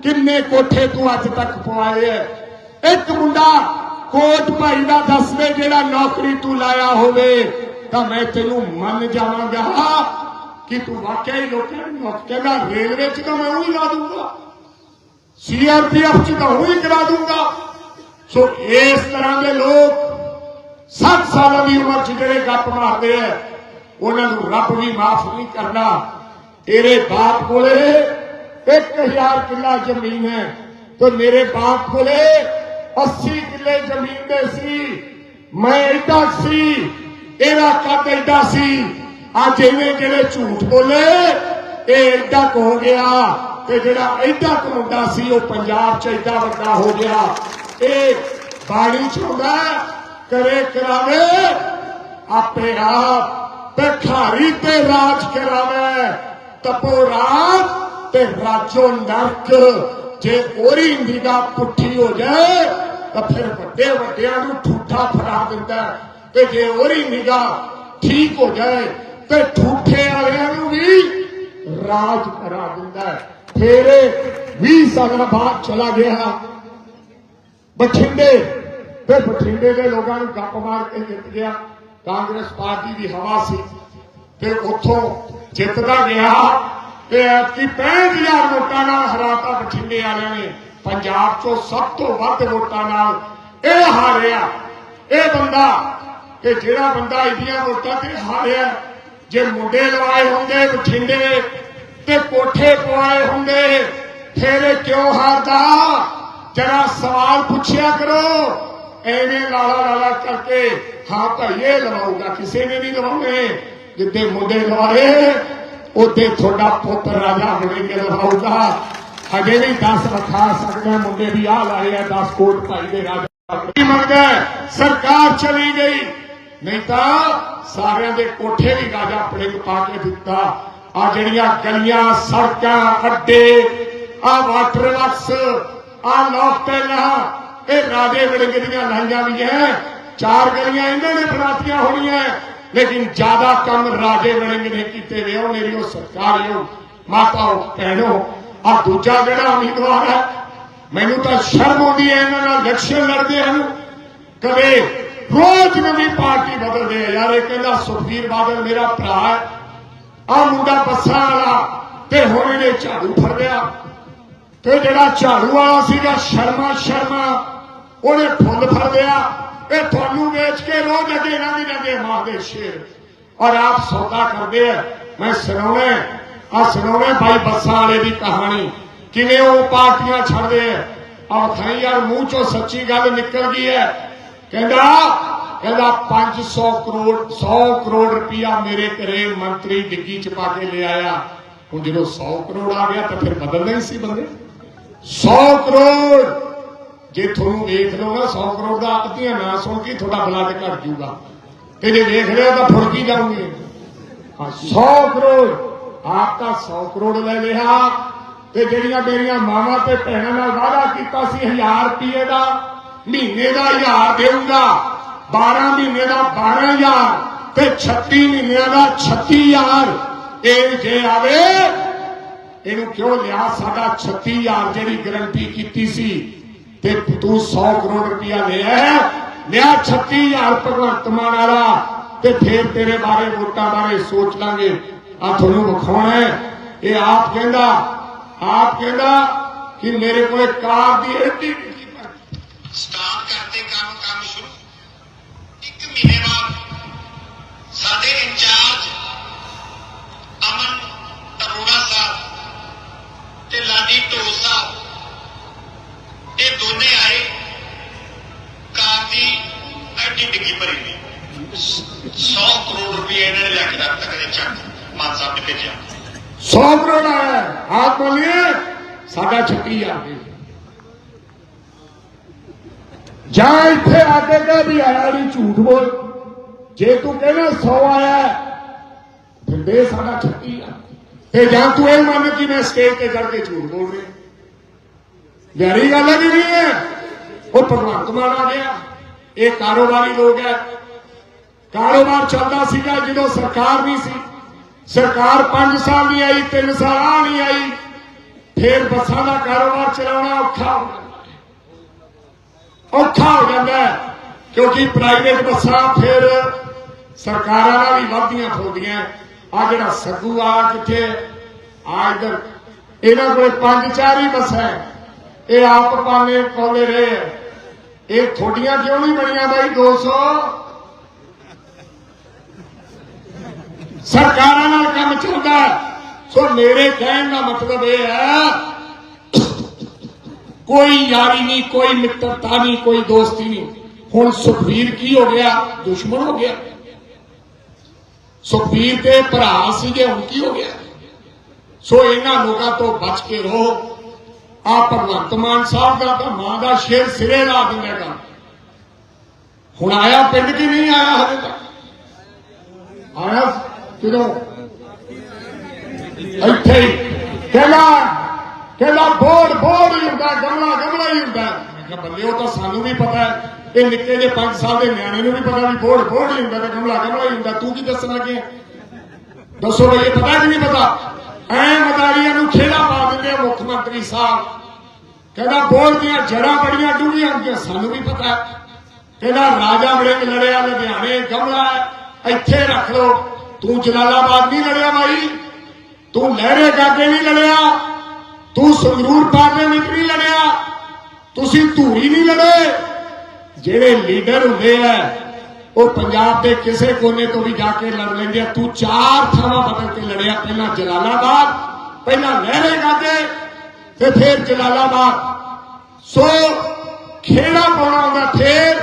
ਕਿੰਨੇ ਕੋਠੇ ਤੂੰ ਅੱਜ ਤੱਕ ਪਵਾਏ ਐ। ਇੱਕ ਮੁੰਡਾ ਕੋਟ ਭਾਈ ਦਾ ਦੱਸ ਦੇ ਜਿਹੜਾ ਨੌਕਰੀ ਤੂੰ ਲਾਇਆ ਹੋਵੇ। ਤਾਂ ਮੈਂ ਤੈਨੂੰ ਮੰਨ ਜਾਵਾਂਗਾ ਕਿ ਤੂੰ ਵਾਕਿਆ ਹੀ ਲੋਕਾਂ ਨੂੰ ਕਹਿੰਦਾ ਰੇਲਵੇ 'ਚ ਤਾਂ ਮੈਂ ਉਹ ਹੀ ਲਾ ਦੂੰਗਾ। ਸੀਆਰਪੀਐਫ 'ਚ ਤਾਂ ਉਹ ਹੀ ਕਰਾ ਦੂੰਗਾ। ਸੋ ਇਸ ਤਰ੍ਹਾਂ ਦੇ ਲੋਕ 60 ਸਾਲਾਂ ਦੀ ਉਮਰ 'ਚ ਜਿਹੜੇ ਗੱਪ ਮਾਰਦੇ ਆ, ਉਹਨਾਂ ਨੂੰ ਰੱਬ ਵੀ ਮਾਫ ਨਹੀਂ ਕਰਨਾ। ਤੇਰੇ ਬਾਪ ਕੋਲੇ 1000 ਕਿੱਲਾ ਜ਼ਮੀਨ ਹੈ ਤੇ ਮੇਰੇ ਬਾਪ ਕੋਲੇ 80 ਕਿੱਲੇ ਜ਼ਮੀਨ ਦੇ ਸੀ। ਮੈਂ ਐਡਾ ਸੀ, ਇਹਦਾ ਕੱਦ ਐਡਾ ਸੀ। ਅੱਜ ਇਹਨੇ ਜਿਹੜੇ ਝੂਠ ਬੋਲੇ, ਇਹ ਐਡਾ ਕੁ ਹੋ ਗਿਆ ਤੇ ਜਿਹੜਾ ਐਡਾ ਕੁ ਮੁੰਡਾ ਸੀ, ਉਹ ਪੰਜਾਬ 'ਚ ਐਡਾ ਵੱਡਾ ਹੋ ਗਿਆ। ਇਹ ਬਾਣੀ ਚ ਹੁੰਦਾ ਹੈ, ਕਰੇ ਕਰਾਵੇ ਆਪੇ ਆਪ ਭਿਖਾਰੀ ਤੇ ਰਾਜ ਕਰਾਵੇ। ਤਪੋ ਰਾਜ ਤੇ ਰਾਜੋ ਨਰਕ ਜੇ ਉਹਦੀ ਨਿਗਾਹ ਪੁੱਠੀ ਹੋ ਜਾਏ ਤਾਂ ਫਿਰ ਵੱਡੇ ਵੱਡਿਆਂ ਨੂੰ ਠੂਠਾ ਫੜਾ ਦਿੰਦਾ ਤੇ ਜੇ ਉਹਦੀ ਨਿਗਾਹ ਠੀਕ ਹੋ ਜਾਏ ਤੇ ਠੂਠੇ ਵਾਲਿਆਂ ਨੂੰ ਵੀ ਰਾਜ ਕਰਾ ਦਿੰਦਾ ਹੈ। ਫਿਰ 20 ਸਾਲਾਂ ਬਾਅਦ ਚਲਾ ਗਿਆ। ਬਠਿੰਡੇ ਤੇ ਬਠਿੰਡੇ ਦੇ ਲੋਕਾਂ ਨੂੰ ਗੱਪ ਮਾਰ ਕੇ ਜਿੱਤ ਗਿਆ। ਕਾਂਗਰਸ ਪਾਰਟੀ ਦੀ ਹਵਾ ਸੀ। ਤੇ ਉੱਥੋਂ ਜਿੱਤਦਾ ਗਿਆ। ਤੇ ਐਤਕੀ 65000 ਵੋਟਾਂ ਨਾਲ ਹਰਾਤਾ ਬਠਿੰਡੇ ਵਾਲਿਆਂ ਨੇ। ਪੰਜਾਬ ਚੋਂ ਸਭ ਤੋਂ ਵੱਧ ਵੋਟਾਂ ਨਾਲ ਇਹ ਹਾਰਿਆ। ਇਹ ਬੰਦਾ ਕਿ ਜਿਹੜਾ ਬੰਦਾ ਇੰਡੀਆਂ ਵੋਟਾਂ ਤੇ ਹਾਰਿਆ, ਜੇ ਮੁੰਡੇ ਲਵਾਏ ਹੁੰਦੇ ਬਠਿੰਡੇ ਤੇ ਕੋਠੇ ਪਵਾਏ ਹੁੰਦੇ, ਫਿਰ ਕਿਉਂ ਹਾਰਦਾ? ਜਰਾ ਸਵਾਲ ਪੁੱਛਿਆ ਕਰੋ। ਐਵੇਂ ਲਾਲਾ ਲਾਲਾ ਕਰਕੇ ਹਾਂ ਭਾਈ ਇਹ ਕਿਸੇ ਨੇ ਨਹੀਂ ਲਵਾਉਣੇ। ਜਿੱਦੇ ਮੁੰਡੇ ਲਵਾਏ ਉੱਤੇ ਤੁਹਾਡਾ ਪੁੱਤ ਰਾਜਾ ਬਣੇ ਕੇ ਲਵਾਊਗਾ। ਹਜੇ ਵੀ 10 ਰਖਾ ਸਕਦਾ ਮੁੰਡੇ ਵੀ ਆ ਲਾਏ ਆ 10 ਕੋਟ ਭਾਈ ਦੇ ਰਾਜਾ। ਕੀ ਮੰਗਦਾ ਸਰਕਾਰ ਚਲੀ ਗਈ। ਨਹੀਂ ਤਾਂ ਸਾਰਿਆਂ ਦੇ ਕੋਠੇ ਵੀ ਰਾਜਾ ਆਪਣੇ ਪਾ ਕੇ ਦਿੱਤਾ। ਆ ਜਿਹੜੀਆਂ ਗਲੀਆਂ, ਸੜਕਾਂ, ਅੱਡੇ ਆ ਵਾਟਰ ਵਰਕਸ ਆ ਲੋਕਟੇਲਾਂ ਇਹ ਰਾਜੇ ਵੜਿੰਗ ਦੀਆਂ ਲਾਈਆਂ ਵੀ ਐ ਚਾਰ ਗਲੀਆਂ ਇਹਨਾਂ ਨੇ ਬਣਾਤੀਆਂ ਹੋਣੀਆਂ ਲੇਕਿਨ ਜ਼ਿਆਦਾ ਕੰਮ ਰਾਜੇ ਵੜਿੰਗ ਨੇ ਕੀਤੇ ਵੇ ਉਹ ਮੇਰੀ ਉਹ ਸਰਕਾਰਿਓ ਮਾਤਾਓ ਭੈਣੋ ਆ ਦੂਜਾ ਜਿਹੜਾ ਉਮੀਦਵਾਰ ਹੈ, ਮੈਨੂੰ ਤਾਂ ਸ਼ਰਮ ਆਉਂਦੀ ਹੈ ਇਹਨਾਂ ਨਾਲ ਇਲੈਕਸ਼ਨ ਲੜਦੇ ਹਨ। ਕਦੇ ਰੋਜ਼ ਨਵੀਂ ਪਾਰਟੀ ਬਦਲਦੇ ਆ, ਯਾਰ ਇਹ ਕਹਿੰਦਾ ਸੁਖਬੀਰ ਬਾਦਲ ਮੇਰਾ ਭਰਾ ਹੈ ਆ ਮੁੰਡਾ ਬੱਸਾਂ ਵਾਲਾ ਤੇ ਹੁਣ ਇਹਨੇ ਝਾੜੂ ਫੜ ਲਿਆ। ਤੇ ਜਿਹੜਾ ਝਾੜੂ ਵਾਲਾ ਸੀਗਾ, ਸ਼ਰਮਾ ਸ਼ਰਮਾ, ਉਹਨੇ ਫੁੱਲ ਫੜ ਲਿਆ। ਇਹ ਤੁਹਾਨੂੰ ਵੇਚ ਕੇ ਰੋਜ਼ ਅੱਗੇ ਇਹਨਾਂ ਦੀ ਲੱਗੇ ਮਾਰਦੇ ਸ਼ੇਰ। ਔਰ ਆਪ ਸੌਦਾ ਕਰਦੇ ਆ। ਮੈਂ ਸੁਣਾਉਣਾ ਆ ਸੁਣਾਉਣਾ ਭਾਈ ਬੱਸਾਂ ਵਾਲੇ ਦੀ ਕਹਾਣੀ। ਕਿਵੇਂ ਉਹ ਪਾਰਟੀਆਂ ਛੱਡਦੇ ਆ। ਆ ਖਾਈ ਯਾਰ, ਮੂੰਹ ਚੋਂ ਸੱਚੀ ਗੱਲ ਨਿਕਲ ਗਈ ਹੈ। ਕਹਿੰਦਾ ਕਹਿੰਦਾ 500 ਕਰੋੜ 100 ਕਰੋੜ ਰੁਪਇਆ ਮੇਰੇ ਘਰੇ ਮੰਤਰੀ ਡਿੱਗੀ ਚ ਪਾ ਕੇ ਲਿਆਇਆ। ਹੁਣ ਜਦੋਂ 100 ਕਰੋੜ ਆ ਗਿਆ ਤਾਂ ਫਿਰ ਬਦਲਣਾ ਹੀ ਸੀ ਬੰਦੇ। 100 ਕਰੋੜ। ਜੇ ਤੁਹਾਨੂੰ ਵੇਖ ਲਓ ਨਾ 100 ਕਰੋੜ ਦਾ ਅੱਧੀਆਂ ਨਾ ਸੁਣ ਕੇ ਤੁਹਾਡਾ ਬਲੱਡ ਘਟ ਜਾਊਗਾ। ਤੇ ਜੇ ਵੇਖ ਲਿਆ ਤਾਂ ਫੁਰਕੀ ਜਾਓਗੇ ਹਾਂ 100 ਕਰੋੜ। ਆਪ ਤਾਂ 100 ਕਰੋੜ ਲੈ ਲਿਆ। ਤੇ ਜਿਹੜੀਆਂ ਮੇਰੀਆਂ ਮਾਵਾਂ ਤੇ ਭੈਣਾਂ ਨਾਲ ਵਾਅਦਾ ਕੀਤਾ ਸੀ 1000 ਰੁਪਏ ਦਾ, ਮਹੀਨੇ ਦਾ 1000 ਦੇਊਂਗਾ। 12 ਮਹੀਨੇ ਦਾ 12000 ਤੇ 36 ਮਹੀਨਿਆਂ ਦਾ 36000 ਇਹ ਜੇ ਆਵੇ ਇਹਨੂੰ ਕਿਉਂ ਲਿਆ? ਸਾਡਾ 36000 ਜਿਹੜੀ ਗਰੰਟੀ ਕੀਤੀ ਸੀ ਤੇ ਤੂੰ 100 ਕਰੋੜ ਰੁਪਇਆ ਲਿਆ ਲਿਆ 36000 ਭਗਵੰਤ ਮਾਨ ਵਾਲਾ ਤੇ ਫੇਰ ਤੇਰੇ ਬਾਰੇ ਵੋਟਾਂ ਬਾਰੇ ਸੋਚ ਲਾਂਗੇ। ਆ ਤੁਹਾਨੂੰ ਵਿਖਾਉਣਾ ਇਹ ਆਪ ਕਹਿੰਦਾ ਆਪ ਕਹਿੰਦਾ ਕਿ ਮੇਰੇ ਕੋਲੇ ਕਾਰ ਦੀ ਐਡੀ ਸਟਾਰਟ ਕਰਦੇ ਕੰਮ ਕੰਮ ਸ਼ੁਰੂ। ਇੱਕ ਮਹੀਨੇ ਬਾਅਦ ਸਾਡੇ ਇੰਚਾਰਜ ਅਮਨ ਤੇ ਲਾਡੀ ਢੋਲ ਸਾਹਿਬ ਇਹ ਦੋਨੇ ਆਏ, ਕਾਰ ਦੀ ਐਡੀ ਡਿੱਗੀ ਭਰੀ ਦੀ 100 ਕਰੋੜ ਰੁਪਏ ਇਹਨਾਂ ਨੇ ਲੱਖ ਦਾ ਤੱਕ ਚੱਕ ਮਾਨ ਸਾਹਿਬ ਨੇ ਭੇਜਿਆ। 100 ਕਰੋੜ ਆਇਆ ਆਪ ਬੋਲੀਏ, ਸਾਡਾ ਛੱਕੀ ਆ ਗਈ ਜਾਂ ਇੱਥੇ ਆ ਕੇ ਕਹ ਵੀ ਆਇਆ ਨਹੀਂ ਝੂਠ ਬੋਲ। ਜੇ ਤੂੰ ਕਹਿੰਦਾ 100 ਆਇਆ, ਫਿਰ ਦੇ ਸਾਡਾ ਛੱਕੀ ਆ ਇਹ ਜਾਂ ਤੂੰ ਇਹ ਮੰਨ ਕਿ ਮੈਂ ਸਟੇਜ ਤੇ ਚੜ ਕੇ ਝੂਠ ਬੋਲ ਰਿਹਾ। ਗਹਿਰੀ ਗੱਲ ਹੈ ਕਿ ਨਹੀਂ ਹੈ ਉਹ ਭਗਵੰਤ ਮਾਨ ਆ ਗਿਆ। ਇਹ ਕਾਰੋਬਾਰੀ ਲੋਕ ਹੈ ਕਾਰੋਬਾਰ ਚੱਲਦਾ ਸੀਗਾ ਜਦੋਂ ਸਰਕਾਰ ਨਹੀਂ ਸੀ। ਸਰਕਾਰ 5 ਸਾਲ ਨਹੀਂ ਆਈ 3 ਸਾਲ ਆ ਨਹੀਂ ਆਈ। ਫੇਰ ਬੱਸਾਂ ਦਾ ਕਾਰੋਬਾਰ ਚਲਾਉਣਾ ਔਖਾ ਹੋ ਜਾਂਦਾ ਔਖਾ ਹੋ ਜਾਂਦਾ ਕਿਉਂਕਿ ਪ੍ਰਾਈਵੇਟ ਬੱਸਾਂ ਫਿਰ ਸਰਕਾਰਾਂ ਨਾਲ ਵੀ ਵੱਧਦੀਆਂ ਫੁੱਲਦੀਆਂ ਆ ਜਿਹੜਾ ਸੱਗੂ ਆ ਕਿੱਥੇ ਆ ਇਧਰ, ਇਹਨਾਂ ਕੋਲ ਪੰਜ ਚਾਰ ਹੀ ਬੱਸਾਂ ਇਹ ਆਪ ਪਾਲੇ ਪਾਉਂਦੇ ਰਹੇ ਹੈ। ਇਹ ਥੋਡੀਆਂ ਕਿਉਂ ਨਹੀਂ ਬਣੀਆਂ ਬਾਈ 200 ਸਰਕਾਰਾਂ ਨਾਲ ਕੰਮ ਚੱਲਦਾ ਸੋ ਮੇਰੇ ਕਹਿਣ ਦਾ ਮਤਲਬ ਇਹ ਹੈ, ਕੋਈ ਯਾਰੀ ਨਹੀਂ, ਕੋਈ ਮਿੱਤਰਤਾ ਨਹੀਂ, ਕੋਈ ਦੋਸਤੀ ਨਹੀਂ। ਹੁਣ ਸੁਖਵੀਰ ਕੀ ਹੋ ਗਿਆ? ਦੁਸ਼ਮਣ ਹੋ ਗਿਆ। ਸੁਖਬੀਰ ਦੇ ਭਰਾ ਸੀਗੇ, ਹੁਣ ਕੀ ਹੋ ਗਿਆ? ਸੋ ਇਹਨਾਂ ਲੋਕਾਂ ਤੋਂ ਬਚ ਕੇ ਰਹੋ। ਆ ਭਗਵੰਤ ਮਾਨ ਸਾਹਿਬ ਦਾ ਤਾਂ ਮਾਂ ਦਾ ਸ਼ੇਰ ਸਿਰੇ ਲਾ ਦਿੰਦਾ ਕੰਮ ਹੁਣ ਆਇਆ ਪਿੰਡ ਕੀ ਨਹੀਂ ਆਇਆ ਹਜੇ ਤੱਕ? ਆਇਆ ਕਿਦੋਂ? ਇੱਥੇ ਹੀ। ਕਹਿੰਦਾ ਕਹਿੰਦਾ, ਬੋੜ ਬੋੜ ਹੀ ਹੁੰਦਾ, ਗਮਲਾ ਗਮਲਾ ਹੀ ਹੁੰਦਾ। ਮੈਂ ਕਿਹਾ ਬੱਲੇ ਉਹ ਤਾਂ ਸਾਨੂੰ ਵੀ ਪਤਾ ਹੈ। ਇਹ ਨਿੱਕੇ ਜਿਹੇ 5 ਸਾਲ ਦੇ ਨਿਆਣੇ ਨੂੰ ਵੀ ਪਤਾ ਵੀ ਬੋੜ ਬੋੜ ਹੀ ਹੁੰਦਾ ਤੇ ਗਮਲਾ ਗਮਲਾ ਹੀ ਹੁੰਦਾ। ਤੂੰ ਕੀ ਦੱਸਣ ਲੱਗਿਆ ਦੱਸੋ ਬਈ, ਇਹ ਪਤਾ ਕਿ ਨਹੀਂ ਪਤਾ? ਐ ਮਦਾਰੀਆਂ ਨੂੰ ਖੇੜਾ ਪਾ ਦਿੰਦੇ ਆ ਮੁੱਖ ਮੰਤਰੀ ਸਾਹਿਬ। ਕਹਿੰਦਾ, ਬੋਲ ਦੀਆਂ ਜੜਾਂ ਬੜੀਆਂ ਡੂੰਘੀਆਂ ਹੁੰਦੀਆਂ, ਸਾਨੂੰ ਵੀ ਪਤਾ ਕਹਿੰਦਾ, ਰਾਜਾ ਵੜਿੰਗ ਲੜਿਆ, ਲੁਧਿਆਣੇ ਗਮਲਾ ਇੱਥੇ ਰੱਖ ਲੋ ਤੂੰ ਜਲਾਲਾਬਾਦ ਨਹੀਂ ਲੜਿਆ ਬਾਈ। ਤੂੰ ਲਹਿਰੇ ਗਾਗੇ ਨਹੀਂ ਲੜਿਆ। ਤੂੰ ਸੰਗਰੂਰ ਪਾਰਲੀਮੈਂਟ ਨਹੀਂ ਲੜਿਆ। ਤੁਸੀਂ ਧੂਰੀ ਨਹੀਂ ਲੜੇ। ਜਿਹੜੇ ਲੀਡਰ ਹੁੰਦੇ ਆ, ਉਹ ਪੰਜਾਬ ਦੇ ਕਿਸੇ ਕੋਨੇ ਤੋਂ ਵੀ ਜਾ ਕੇ ਲੜ ਲੈਂਦੇ ਆ। ਤੂੰ ਚਾਰ ਥਾਵਾਂ ਬਦਲ ਕੇ ਲੜਿਆ, ਪਹਿਲਾਂ ਜਲਾਲਾਬਾਦ, ਪਹਿਲਾਂ ਲਹਿਰੇ ਗਾਗੇ, ਤੇ ਫਿਰ ਜਲਾਲਾਬਾਦ। ਸੋ ਖੇੜਾ ਪਾਉਣਾ ਹੁੰਦਾ ਫੇਰ,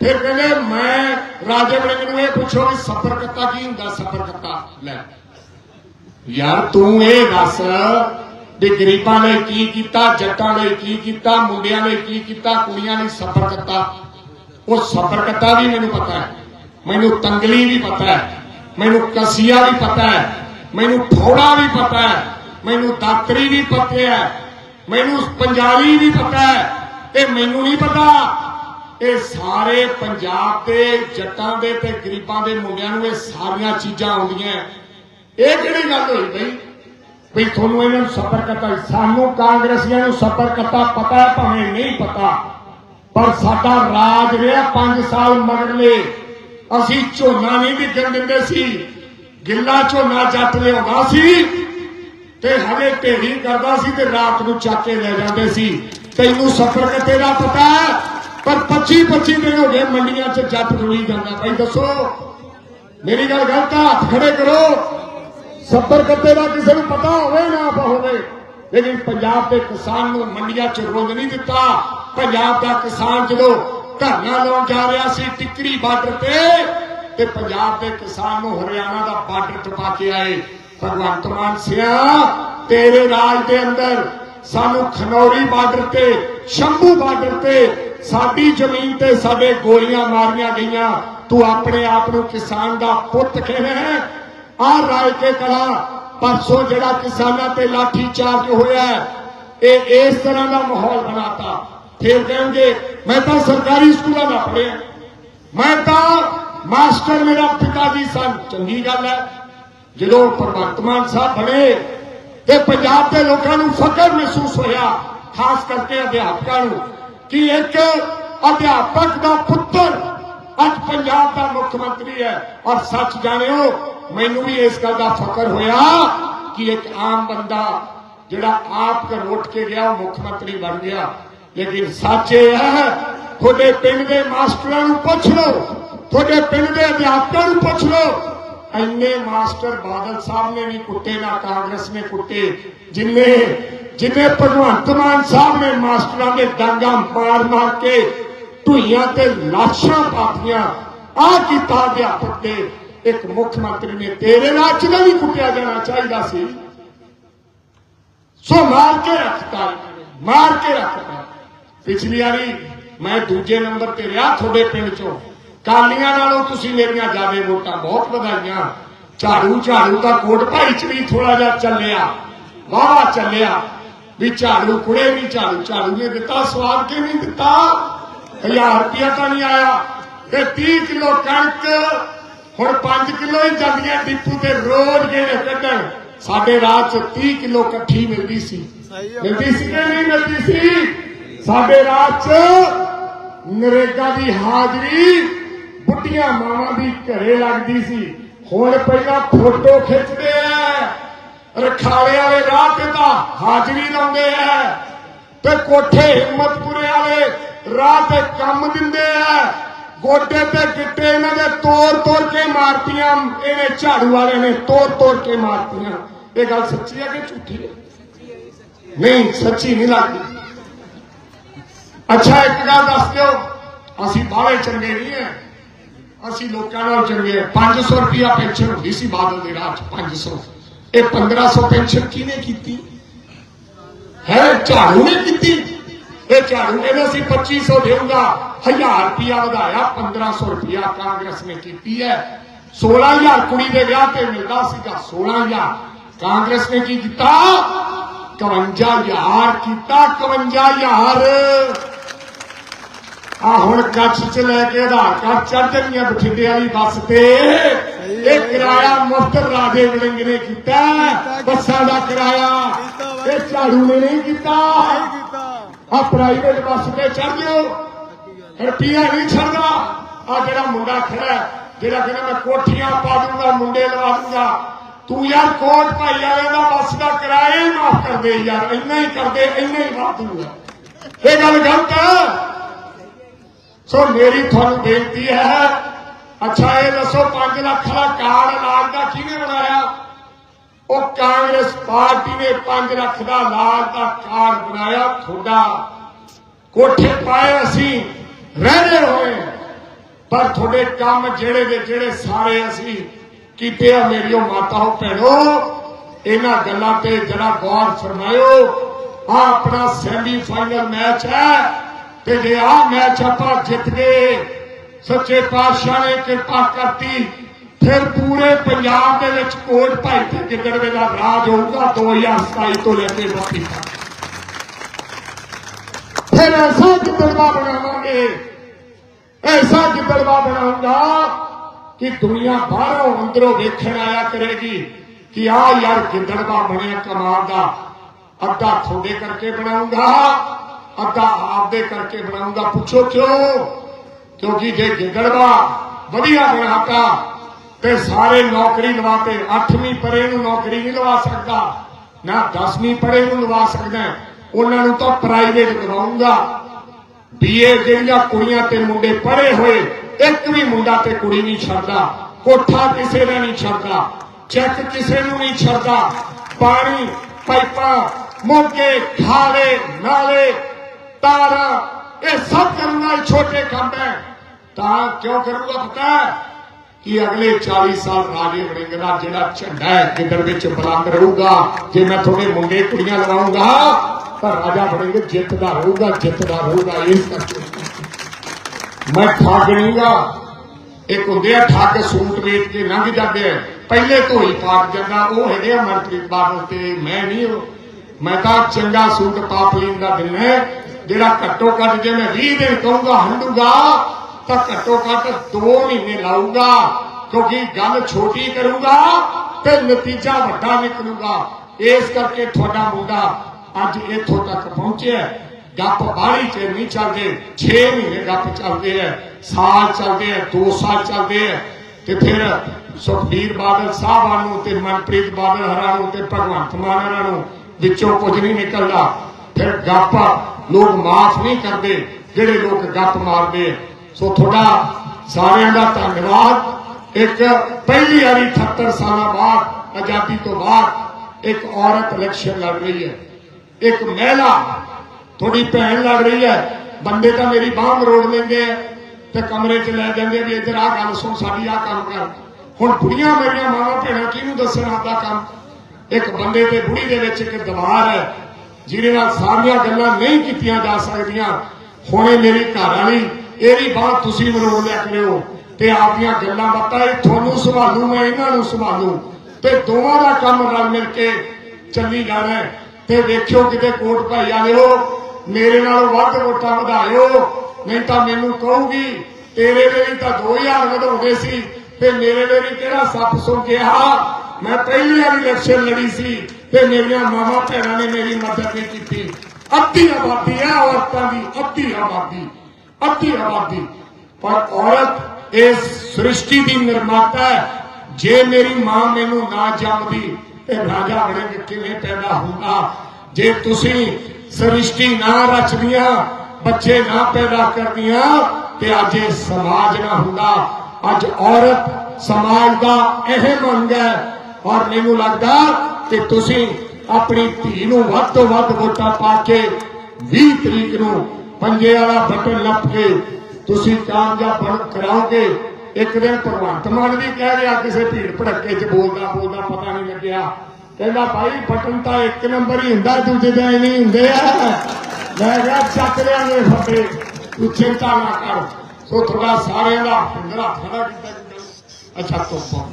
ਫਿਰ ਕਹਿੰਦੇ, ਮੈਂ ਰਾਜੇ ਵੜਿੰਗ ਨੂੰ ਇਹ ਪੁੱਛੋ ਵੀ ਸਫਰਕਤਾ ਕੀ ਹੁੰਦਾ, ਸਫਰਕਤਾ? ਲੈ, ਯਾਰ ਤੂੰ ਇਹ ਦੱਸ ਵੀ ਗਰੀਬਾਂ ਲਈ ਕੀ ਕੀਤਾ, ਜੱਟਾਂ ਲਈ ਕੀ ਕੀਤਾ, ਮੁੰਡਿਆਂ ਲਈ ਕੀ ਕੀਤਾ, ਕੁੜੀਆਂ ਲਈ ਸਫਰ ਕੀਤਾ ਉਹ ਸਤਰਕਤਾ ਵੀ ਮੈਨੂੰ ਪਤਾ ਹੈ। ਮੈਨੂੰ ਤੰਗਲੀ ਵੀ ਪਤਾ ਹੈ। ਮੈਨੂੰ ਕਸੀਆ ਵੀ ਪਤਾ ਹੈ। ਮੈਨੂੰ ਥੋੜਾ ਵੀ ਪਤਾ ਹੈ। ਮੈਨੂੰ ਦਾਤਰੀ ਵੀ ਪਤਾ ਹੈ। ਮੈਨੂੰ ਪੰਜਾਬੀ ਵੀ ਪਤਾ ਹੈ। ਇਹ ਮੈਨੂੰ ਨਹੀਂ ਪਤਾ। ਇਹ ਸਾਰੇ ਪੰਜਾਬ ਦੇ ਜੱਟਾਂ ਦੇ ਤੇ ਗਰੀਬਾਂ ਦੇ ਮੁੰਡਿਆਂ ਨੂੰ ਇਹ ਸਾਰੀਆਂ ਚੀਜ਼ਾਂ ਆਉਂਦੀਆਂ ਇਹ ਕਿਹੜੀ ਗੱਲ ਹੋਈ ਬਈ? ਵੀ ਤੁਹਾਨੂੰ ਇਹਨਾਂ ਨੂੰ ਸਫਰ ਕਰਤਾ ਸਾਨੂੰ ਕਾਂਗਰਸੀਆਂ ਨੂੰ ਸਫਰ ਕਰਤਾ ਪਤਾ ਭਾਵੇਂ ਨਹੀਂ ਪਤਾ। ਪਰ ਸਾਡਾ ਰਾਜ ਰਿਹਾ 5 ਸਾਲ ਮਗਰਲੇ ਅਸੀਂ ਝੋਨਾ ਨਹੀਂ ਵਿਕਣ ਦਿੰਦੇ ਸੀ, ਗਿੱਲਾ ਝੋਨਾ ਜੱਟ ਲਿਆਉਂਦਾ ਸੀ ਤੇ ਹਜੇ ਢੇਰੀ ਕਰਦਾ ਸੀ ਤੇ ਰਾਤ ਨੂੰ ਚੱਕ ਕੇ ਲੈ ਜਾਂਦੇ ਸੀ। ਤੈਨੂੰ ਸਫਰ ਕਰਤੇ ਦਾ ਪਤਾ ਪਰ 25 25 ਦਿਨ ਹੋ ਗਏ ਮੰਡੀਆਂ 'ਚ ਜੱਟ ਰੁਲੀ ਜਾਂਦਾ ਭਾਈ, ਦੱਸੋ। ਮੇਰੀ ਗੱਲ ਗਲਤ ਹੈ ਹੱਥ ਖੜੇ ਕਰੋ। ਸੱਬਰ ਕੱਤੇ ਦਾ ਕਿਸੇ ਨੂੰ ਪਤਾ ਹੋਵੇ ਨਾ ਹੋਵੇ। ਲੇਕਿਨ ਪੰਜਾਬ ਦੇ ਕਿਸਾਨ ਨੂੰ ਮੰਡੀਆਂ 'ਚ ਰੋਜ਼ ਨਹੀਂ ਦਿੱਤਾ। ਪੰਜਾਬ ਦਾ ਕਿਸਾਨ ਜਦੋਂ ਧਰਨਾ ਲਾਉਣ ਜਾ ਰਿਹਾ ਸੀ ਟਿੱਕਰੀ ਬਾਰਡਰ ਤੇ ਤੇ ਪੰਜਾਬ ਦੇ ਕਿਸਾਨ ਨੂੰ ਹਰਿਆਣਾ ਦਾ ਬਾਰਡਰ ਟਪਾ ਕੇ ਆਏ। ਭਗਵੰਤ ਮਾਨ ਸਿਆ, ਤੇਰੇ ਰਾਜ ਦੇ ਅੰਦਰ ਸਾਨੂੰ ਖਨੌਰੀ ਬਾਰਡਰ ਤੇ, ਸ਼ੰਭੂ ਬਾਰਡਰ ਤੇ ਸਾਡੀ ਜ਼ਮੀਨ ਤੇ ਸਾਡੇ ਗੋਲੀਆਂ ਮਾਰੀਆਂ ਗਈਆਂ। ਤੂੰ ਆਪਣੇ ਆਪ ਨੂੰ ਕਿਸਾਨ ਦਾ ਪੁੱਤ ਕਹਿੰਦਾ ਹੈ? ਆ ਰਾਏ ਕੇ ਕਲਾ, ਪਰਸੋਂ ਜਿਹੜਾ ਕਿਸਾਨਾਂ ਤੇ ਲਾਠੀ ਚਾਰਜ ਹੋਇਆ, ਇਹ ਇਸ ਤਰ੍ਹਾਂ ਦਾ ਮਾਹੌਲ ਬਣਾਤਾ। ਫੇਰ ਕਹਿਣਗੇ ਮੈਂ ਤਾਂ ਸਰਕਾਰੀ ਸਕੂਲਾਂ ਦਾ ਪੜ੍ਹਿਆ। ਮੈਂ ਤਾਂ ਮਾਸਟਰ ਮੇਰਾ ਪਿਤਾ ਜੀ ਸਨ। ਚੰਗੀ ਗੱਲ ਹੈ। ਜਦੋਂ ਭਗਵੰਤ ਮਾਨ ਸਾਹਿਬ ਬਣੇ ਤੇ ਪੰਜਾਬ ਦੇ ਲੋਕਾਂ ਨੂੰ ਫਖਰ ਮਹਿਸੂਸ ਹੋਇਆ, ਖਾਸ ਕਰਕੇ ਅਧਿਆਪਕਾਂ ਨੂੰ, ਕਿ ਇੱਕ ਅਧਿਆਪਕ ਦਾ ਪੁੱਤਰ ਅੱਜ ਪੰਜਾਬ ਦਾ ਮੁੱਖ ਮੰਤਰੀ ਹੈ। ਔਰ ਸੱਚ ਜਾਣਿਓ, ਮੈਨੂੰ ਵੀ ਇਸ ਗੱਲ ਦਾ ਫਕਰ ਹੋਇਆ ਕਿ ਇੱਕ ਆਮ ਬੰਦਾ ਜਿਹੜਾ ਆਪ ਘਰ ਉੱਠ ਕੇ ਗਿਆ, ਉਹ ਮੁੱਖ ਮੰਤਰੀ ਬਣ ਗਿਆ। ਲੇਕਿਨ ਸੱਚ ਇਹ ਹੈ, ਤੁਹਾਡੇ ਪਿੰਡ ਦੇ ਮਾਸਟਰਾਂ ਨੂੰ ਪੁੱਛ ਲਓ, ਤੁਹਾਡੇ ਪਿੰਡ ਦੇ ਅਧਿਆਪਕਾਂ ਨੂੰ ਪੁੱਛ ਲਓ। ਇੰਨੇ ਮਾਸਟਰ ਬਾਦਲ ਸਾਹਿਬ ਨੇ ਨਹੀਂ ਕੁੱਟੇ ਨਾ, ਕਾਂਗਰਸ ਨੇ ਕੁੱਟੇ ਜਿੰਨੇ ਜਿਵੇਂ ਭਗਵੰਤ ਮਾਨ ਸਾਹਿਬ ਨੇ ਮਾਸਟਰਾਂ ਦੇ ਡਾਂਗਾ ਮਾਰ ਮਾਰ ਕੇ ਢੂਈਆਂ ਤੇ ਲਾਸ਼ਾਂ ਪਾਤੀਆਂ ਆ ਕੀਤਾ ਅਧਿਆਪਕ ਦੇ ਇੱਕ ਮੁੱਖ ਮੰਤਰੀ ਨੇ, ਤੇਰੇ ਨਾਲ ਚ ਵੀ ਕੁੱਟਿਆ ਜਾਣਾ ਚਾਹੀਦਾ ਸੀ। ਸੋ ਮਾਰ ਕੇ ਰੱਖਤਾ ਮਾਰ ਕੇ ਰੱਖਤਾ ਪਿਛਲੀ ਵਾਰੀ ਮੈਂ ਦੂਜੇ ਨੰਬਰ ਤੇ ਰਿਹਾ ਤੁਹਾਡੇ ਪਿੰਡ ਚੋਂ। ਕਾਲੀਆਂ ਨਾਲੋਂ ਤੁਸੀਂ ਮੇਰੀਆਂ ਜਿਆਦੇ ਵੋਟਾਂ ਬਹੁਤ ਵਧਾਈਆਂ। ਝਾੜੂ ਝਾੜੂ ਦਾ ਕੋਟ ਭਾਈ ਚ ਵੀ ਥੋੜਾ ਜਿਹਾ ਚੱਲਿਆ। ਵਾਵਾ ਚੱਲਿਆ। ਵੀ ਝਾੜੂ ਕੁੜੇ ਵੀ ਝਾੜੂ ਝਾੜੂ ਨੇ ਦਿੱਤਾ ਸਵਾਦ ਕਿ ਨਹੀਂ ਦਿੱਤਾ? ਹਜ਼ਾਰ ਰੁਪਇਆ ਤਾਂ ਨਹੀਂ ਆਇਆ। ਤੇ 30 ਕਿਲੋ ਕਣਕ ਹੁਣ 5 ਕਿਲੋ ਹੀ ਜਾਂਦੀਆਂ ਡਿਪੂ ਤੇ ਰੋਜ਼ ਗੇੜੇ ਕੱਢਣ। ਸਾਡੇ ਰਾਤ ਚ 30 ਕਿਲੋ ਇਕੱਠੀ ਮਿਲਦੀ ਸੀ। ਮਿਲਦੀ ਸੀ ਕਿ ਨਹੀਂ ਮਿਲਦੀ ਸੀ? ਸਾਡੇ ਰਾਤ ਚ ਨਰੇਗਾ ਦੀ ਹਾਜ਼ਰੀ ਬੁੱਢੀਆਂ ਮਾਵਾਂ ਦੀ ਘਰੇ ਲੱਗਦੀ ਸੀ। ਹੁਣ ਪਹਿਲਾਂ ਫੋਟੋ ਖਿੱਚਦੇ ਆ। ਰਖਾਲੇ ਵਾਲੇ ਰਾਹ ਤੇ ਤਾਂ ਹਾਜ਼ਰੀ ਲਾਉਂਦੇ ਆ। ਤੇ ਕੋਠੇ ਹਿੰਮਤਪੁਰੇ ਵਾਲੇ ਰਾਹ ਤੇ ਕੰਮ ਦਿੰਦੇ ਆ। ਗੋਡੇ ਤੇ ਗਿੱਟੇ ਇਹਨਾਂ ਦੇ ਤੋੜ ਤੋੜ ਕੇ ਮਾਰਤੀਆਂ। ਇਹਨੇ ਝਾੜੂ ਵਾਲੇ ਨੇ ਤੋੜ ਤੋੜ ਕੇ ਮਾਰਤੀਆਂ। ਇਹ ਗੱਲ ਸੱਚੀ ਹੈ ਕਿ ਝੂਠੀ ਹੈ ਨਹੀਂ, ਸੱਚੀ ਨਹੀਂ ਲੱਗਦੀ। ਅੱਛਾ, ਇੱਕ ਗੱਲ ਦੱਸ ਦਿਓ। ਅਸੀਂ ਬਾਹਲੇ ਚੰਗੇ ਨਹੀਂ ਹੈ ਅਸੀਂ ਲੋਕਾਂ ਨਾਲ ਚੰਗੇ ਹਾਂ 500 ਰੁਪਿਆ ਪੈਨਸ਼ਨ ਹੁੰਦੀ ਸੀ ਬਾਦਲ ਦੇ ਰਾਜ 500 ਇਹ 1500 ਪੈਨਸ਼ਨ ਕਿਹਨੇ ਕੀਤੀ? ਹੈ, ਝਾੜੂ ਨੇ ਕੀਤੀ? ਇਹ ਝਾੜੂ ਕਹਿੰਦਾ ਸੀ 2500 ਦੇਊਗਾ। 1000 ਰੁਪਿਆ ਵਧਾਇਆ 1500 ਰੁਪਿਆ ਕਾਂਗਰਸ ਨੇ ਕੀਤੀ ਹੈ 16000 ਕੁੜੀ ਦੇ ਵਿਆਹ ਤੇ ਮਿਲਦਾ ਸੀਗਾ 16000 ਕਾਂਗਰਸ ਨੇ ਕੀ ਕੀਤਾ? 51000 ਕੀਤਾ 51000 ਆ ਹੁਣ ਕੱਛ ਚ ਲੈ ਕੇ ਆਧਾਰ ਕਾਰਡ ਚੜ ਜਾਣੀਆਂ ਬਠਿੰਡੇ ਵਾਲੀ ਬੱਸ ਤੇ। ਇਹ ਕਿਰਾਇਆ ਮੁਫਤ ਰਾਜੇ ਵੜਿੰਗ ਨੇ ਕੀਤਾ। ਬੱਸਾਂ ਦਾ ਕਿਰਾਇਆ ਇਹ ਝਾੜੂ ਨੇ ਨਹੀਂ ਕੀਤਾ। ਆ ਪ੍ਰਾਈਵੇਟ ਬੱਸ ਤੇ ਚੜ ਜਾਓ। ਰੁਪਈਆ ਨਹੀਂ ਛੱਡਦਾ। ਆ ਜਿਹੜਾ ਮੁੰਡਾ ਖੜਾ ਜਿਹੜਾ ਕਹਿੰਦਾ ਮੈਂ ਕੋਠੀਆਂ ਪਾ ਦੂੰਗਾ ਮੁੰਡੇ ਲਵਾ ਦੂੰਗਾ ਤੂੰ ਯਾਰ ਕੋਟ ਭਾਈ ਵਾਲੇ ਦਾ ਬੱਸ ਦਾ ਕਿਰਾਇਆ ਹੀ ਮਾਫ ਕਰ ਦੇ ਯਾਰ। ਇੰਨਾ ਹੀ ਕਰਦੇ ਇੰਨਾ ਹੀ ਵਾਧੂ ਹੈ। ਇਹ ਗੱਲ ਗਲਤ ਹੈ। ਸੋ ਮੇਰੀ ਤੁਹਾਨੂੰ ਬੇਨਤੀ ਹੈ, ਅੱਛਾ, ਇਹ ਦੱਸੋ 5 ਲੱਖ ਦਾ ਕਾਰਡ ਇਲਾਜ ਦਾ ਕਿਹਨੇ ਬਣਾਇਆ? ਉਹ ਕਾਂਗਰਸ ਪਾਰਟੀ ਨੇ 5 ਲੱਖ ਦਾ ਇਲਾਜ ਦਾ ਕਾਰਡ ਬਣਾਇਆ, ਤੁਹਾਡਾ। ਕੋਠੇ ਪਾਏ ਅਸੀਂ ਰਹਿਣੇ ਹੋਏ। ਪਰ ਤੁਹਾਡੇ ਕੰਮ ਜਿਹੜੇ ਦੇ ਜਿਹੜੇ ਸਾਰੇ ਅਸੀਂ ਕੀਤੇ ਆ ਮੇਰੀਓ ਮਾਤਾਓ ਭੈਣੋ, ਇਹਨਾਂ ਗੱਲਾਂ ਤੇ ਜਰਾ ਗੌਰ ਫਰਮਾਇਓ। ਆ ਆਪਣਾ ਸੈਮੀ ਫਾਈਨਲ ਮੈਚ ਹੈ। ਤੇ ਜੇ ਆ ਮੈਚ ਆਪਾਂ ਜਿੱਤ ਗਏ ਸੱਚੇ ਪਾਤਸ਼ਾਹ ਨੇ ਕਿਰਪਾ ਕਰਤੀ। ਫਿਰ ਪੂਰੇ ਪੰਜਾਬ ਦੇ ਵਿੱਚ ਕੋਟ ਭਾਈ ਤੇ ਗਿੱਦੜਵੇ ਦਾ ਰਾਜ ਹੋਊਗਾ 2027 ਤੋਂ ਲੈ ਕੇ 32 ਤੱਕ ਫਿਰ ਐਸਾ ਗਿੱਦੜਵਾ ਬਣਾਵਾਂਗੇ। ਐਸਾ ਗਿੱਦੜਵਾ ਬਣਾਉਂਗਾ ਕਿ ਦੁਨੀਆ ਬਾਹਰੋਂ ਅੰਦਰੋਂ ਵੇਖਣ ਆਇਆ ਕਰੇਗੀ ਕਿ ਆ ਯਾਰ ਗਿੱਦੜਵਾ ਬਣਿਆ ਕਮਾਲ ਦਾ। ਅੱਧਾ ਤੁਹਾਡੇ ਕਰਕੇ ਬਣਾਉਂਗਾ ਅੱਧਾ ਆਪਦੇ ਕਰਕੇ ਬਣਾਉਂਗਾ। ਪੁੱਛੋ ਕਿਉਂ? ਕਿਉਂਕਿ ਜੇ ਗਿੱਦੜਵਾ ਵਧੀਆ ਬਣਾਤਾ ਤੇ। ਸਾਰੇ ਨੌਕਰੀ ਲਵਾਤੇ 8ਵੀਂ ਪਰੇ ਨੂੰ ਨੌਕਰੀ ਨਹੀਂ ਲਵਾ ਸਕਦਾ। ਨਾ 10ਵੀਂ ਪਰੇ ਨੂੰ ਲਵਾ ਸਕਦਾ। ਉਹਨਾਂ ਨੂੰ ਤਾਂ ਪ੍ਰਾਈਵੇਟ ਲਵਾਉਂਗਾ ਬੀਏ ਜਿਹੜੀਆਂ ਕੁੜੀਆਂ ਤੇ ਮੁੰਡੇ ਪੜ੍ਹੇ ਹੋਏ, ਇੱਕ ਵੀ ਮੁੰਡਾ ਤੇ ਕੁੜੀ ਨਹੀਂ ਛੱਡਦਾ। ਕੋਠਾ ਕਿਸੇ ਦਾ ਨਹੀਂ ਛੱਡਦਾ। ਚੈੱਕ ਕਿਸੇ ਨੂੰ ਨਹੀਂ ਛੱਡਦਾ। ਪਾਣੀ, ਪਾਈਪਾਂ, ਮੋਗੇ, ਖਾਲੇ, ਨਾਲੇ ਤਾਰਾਂ, ਇਹ ਸਭ ਕਰਨਾ ਇਹ ਛੋਟੇ ਕੰਮ ਹੈ। ਤਾਂ ਕਿਉਂ ਕਰੂਗਾ ਪਤਾ? ਕਿ ਅਗਲੇ 40 ਸਾਲ ਰਾਜੇ ਵੜਿੰਗ ਜਿਹੜਾ ਝੰਡਾ ਹੈ ਕਿਧਰ ਵਿੱਚ ਬੁਲੰਦ ਰਹੂਗਾ। ਜੇ ਮੈਂ ਤੁਹਾਡੇ ਮੁੰਡੇ, ਕੁੜੀਆਂ ਲਵਾਉਂਗਾ, ਤਾਂ ਰਾਜਾ ਵੜਿੰਗ ਜਿੱਤਦਾ ਰਹੂਗਾ ਜਿੱਤਦਾ ਰਹੂਗਾ, ਇਸ ਕਰਕੇ। ਮੈਂ ਠੱਗ ਨਹੀਂਗਾ। ਇੱਕ ਹੁੰਦੇ ਆ ਠੱਗ ਸੂਟ ਵੇਚ ਕੇ ਲੰਘ ਜਾਂਦੇ ਆ। ਪਹਿਲੇ ਧੋਈ ਪਾਕ ਜਾਂਦਾ ਉਹ ਹੈਗੇ ਆ ਮਨਪ੍ਰੀਤ ਬਾਦਲ ਤੇ, ਮੈਂ ਨਹੀਂ ਉਹ। ਮੈਂ ਤਾਂ ਚੰਗਾ ਸੂਟ ਪਾਪ ਪਾਪਲੀਨ ਦਾ ਦਿੰਨਾ ਜਿਹੜਾ ਘੱਟੋ ਘੱਟ ਜੇ ਮੈਂ 20 ਦਿਨ ਕਹੂੰਗਾ ਹੰਡੂਗਾ, ਤਾਂ ਘੱਟੋ ਘੱਟ 2 ਮਹੀਨੇ ਲਾਊਗਾ, ਕਿਉਂਕਿ ਗੱਲ ਛੋਟੀ ਕਰੂੰਗਾ ਤੇ ਨਤੀਜਾ ਵੱਡਾ ਨਿਕਲੂਗਾ ਇਸ ਕਰਕੇ ਤੁਹਾਡਾ ਮੁੰਡਾ ਅੱਜ ਇੱਥੋਂ ਤੱਕ ਪਹੁੰਚਿਆ ਗੱਪ ਬਾਹਲੀ ਚ ਨਹੀਂ ਚੱਲਦੇ 6 ਮਹੀਨੇ ਗੱਪ ਚੱਲਦੇ ਐ ਸਾਲ ਚੱਲਦੇ ਐ 2 ਸਾਲ ਚੱਲਦੇ ਐ ਤੇ ਫਿਰ ਸੁਖਬੀਰ ਬਾਦਲ ਸਾਹਿਬਾਂ ਨੂੰ ਤੇ ਮਨਪ੍ਰੀਤ ਬਾਦਲ ਹਰਾਂ ਨੂੰ ਤੇ ਭਗਵੰਤ ਮਾਨ ਨੂੰ ਵਿੱਚੋਂ ਕੁਝ ਨਹੀਂ ਨਿਕਲਦਾ। ਫਿਰ ਗੱਪ ਲੋਕ ਮਾਫ ਨਹੀਂ ਕਰਦੇ, ਜਿਹੜੇ ਲੋਕ ਗੱਪ ਮਾਰਦੇ ਐ। ਸੋ ਤੁਹਾਡਾ ਸਾਰਿਆਂ ਦਾ ਧੰਨਵਾਦ। ਇੱਕ ਪਹਿਲੀ ਵਾਰੀ 78 ਸਾਲਾਂ ਬਾਅਦ, ਆਜ਼ਾਦੀ ਤੋਂ ਬਾਅਦ ਇੱਕ ਔਰਤ ਇਲੈਕਸ਼ਨ ਲੜ ਰਹੀ ਹੈ। ਇੱਕ ਮਹਿਲਾ ਤੁਹਾਡੀ ਭੈਣ ਲੜ ਰਹੀ ਹੈ। ਬੰਦੇ ਤਾਂ ਮੇਰੀ ਬਾਹ ਮਰੋੜ ਲੈਂਦੇ ਆ ਤੇ ਕਮਰੇ 'ਚ ਲੈ ਜਾਂਦੇ ਵੀ ਇੱਧਰ ਆ ਗੱਲ ਸੁਣ, ਸਾਡੀ ਆ ਕੰਮ ਕਰ। ਹੁਣ ਬੁੜੀਆਂ ਮੇਰੀਆਂ ਮਾਵਾਂ ਭੈਣਾਂ ਕਿਹਨੂੰ ਦੱਸਣ ਆਪਦਾ ਕੰਮ? ਇੱਕ ਬੰਦੇ ਤੇ ਬੁੜੀ ਦੇ ਵਿੱਚ ਇੱਕ ਦੀਵਾਰ ਹੈ। ਜਿਹਦੇ ਨਾਲ ਸਾਰੀਆਂ ਗੱਲਾਂ ਨਹੀਂ ਕੀਤੀਆਂ ਜਾ ਸਕਦੀਆਂ। ਹੁਣੇ ਮੇਰੀ ਘਰ ਵਾਲੀ ਇਹਦੀ ਬਾਤ ਤੁਸੀਂ ਮਰੋੜ ਲਿਆ ਕਰਿਓ ਤੇ ਆਪਦੀਆਂ ਗੱਲਾਂ ਬਾਤਾਂ ਇਹ ਤੁਹਾਨੂੰ ਸੰਭਾਲੂ, ਮੈਂ ਇਹਨਾਂ ਨੂੰ ਸੰਭਾਲੂ। ਤੇ ਦੋਵਾਂ ਦਾ ਕੰਮ ਰਲ ਮਿਲ ਕੇ ਚੱਲੀ ਜਾਣਾ ਤੇ ਵੇਖਿਓ ਕਿਤੇ ਕੋਟ ਭਾਈ ਵਾਲਿਓ ਮੇਰੇ ਨਾਲੋਂ ਵੱਧ ਵੋਟਾਂ ਵਧਾਇਓ। ਨਹੀਂ ਤਾਂ ਮੈਨੂੰ ਕਹੂਗੀ, ਤੇਰੇ ਲਈ ਤਾਂ 2000 ਵਧਾਉਂਦੇ ਸੀ, ਤੇ ਮੇਰੇ ਲਈ ਕਿਹੜਾ ਸੱਪ ਸੁਣ ਗਿਆ ਮੈਂ ਪਹਿਲੀ ਵਾਰੀ ਇਲੈਕਸ਼ਨ ਲੜੀ ਸੀ। ਤੇ ਮੇਰੀਆਂ ਮਾਵਾਂ ਭੈਣਾਂ ਨੇ ਮੇਰੀ ਮਦਦ ਨਹੀਂ ਕੀਤੀ। ਅੱਧੀ ਆਬਾਦੀ ਹੈ ਔਰਤਾਂ ਦੀ ਅੱਧੀ ਆਬਾਦੀ ਅੱਧੀ ਆਬਾਦੀ ਪਰ ਔਰਤ ਇਸ ਸ੍ਰਿਸ਼ਟੀ ਦੀ ਨਿਰਮਾਤਾ ਹੈ। ਜੇ ਮੇਰੀ ਮਾਂ ਮੈਨੂੰ ਨਾ ਜੰਮਦੀ, ਤੇ ਰਾਜਾ ਵੜਿੰਗ ਕਿਵੇਂ ਪੈਦਾ ਹੁੰਦਾ? ਜੇ ਤੁਸੀਂ ਸ੍ਰਿਸ਼ਟੀ ਨਾ ਰਚਦੀਆਂ, ਬੱਚੇ ਨਾ ਪੈਦਾ ਕਰਦੀਆਂ, ਤੇ ਅੱਜ ਇਹ ਸਮਾਜ ਨਾ ਹੁੰਦਾ। ਅੱਜ ਔਰਤ ਸਮਾਜ ਦਾ ਇਹ ਅੰਗ ਹੈ। ਔਰ ਮੈਨੂੰ ਲੱਗਦਾ ਕਿ ਤੁਸੀਂ ਆਪਣੀ ਧੀ ਨੂੰ ਵੱਧ ਤੋਂ ਵੱਧ ਵੋਟਾਂ ਪਾ ਕੇ 20 ਤਰੀਕ ਨੂੰ ਪੰਜੇ ਵਾਲਾ ਬਟਨ ਲੱਪ ਕੇ ਤੁਸੀਂ ਕਾਮਯਾਬ ਕਰਾਓਗੇ। ਇੱਕ ਦਿਨ ਭਗਵੰਤ ਮਾਨ ਵੀ ਕਹਿ ਗਿਆ ਕਿਸੇ ਭੀੜ ਭੜੱਕੇ 'ਚ ਬੋਲਦਾ ਬੋਲਦਾ ਪਤਾ ਨਹੀਂ ਲੱਗਿਆ। ਕਹਿੰਦਾ, ਭਾਈ, ਬਟਨ ਤਾਂ ਇੱਕ ਨੰਬਰ ਹੀ ਹੁੰਦਾ, ਦੂਜੇ ਦਾ ਨਹੀਂ ਹੁੰਦੇ ਆ। ਮੈਂ ਕਿਹਾ, ਚੱਕ ਲਿਆਂਗੇ ਫੱਟੇ, ਤੂੰ ਚਿੰਤਾ ਨਾ ਕਰ। ਸੋ ਤੁਹਾਡਾ ਸਾਰਿਆਂ ਦਾ ਪਿੰਡਰਾ ਖੜਾ ਕੀਤਾ ਅੱਛਾ ਤੋਪਾ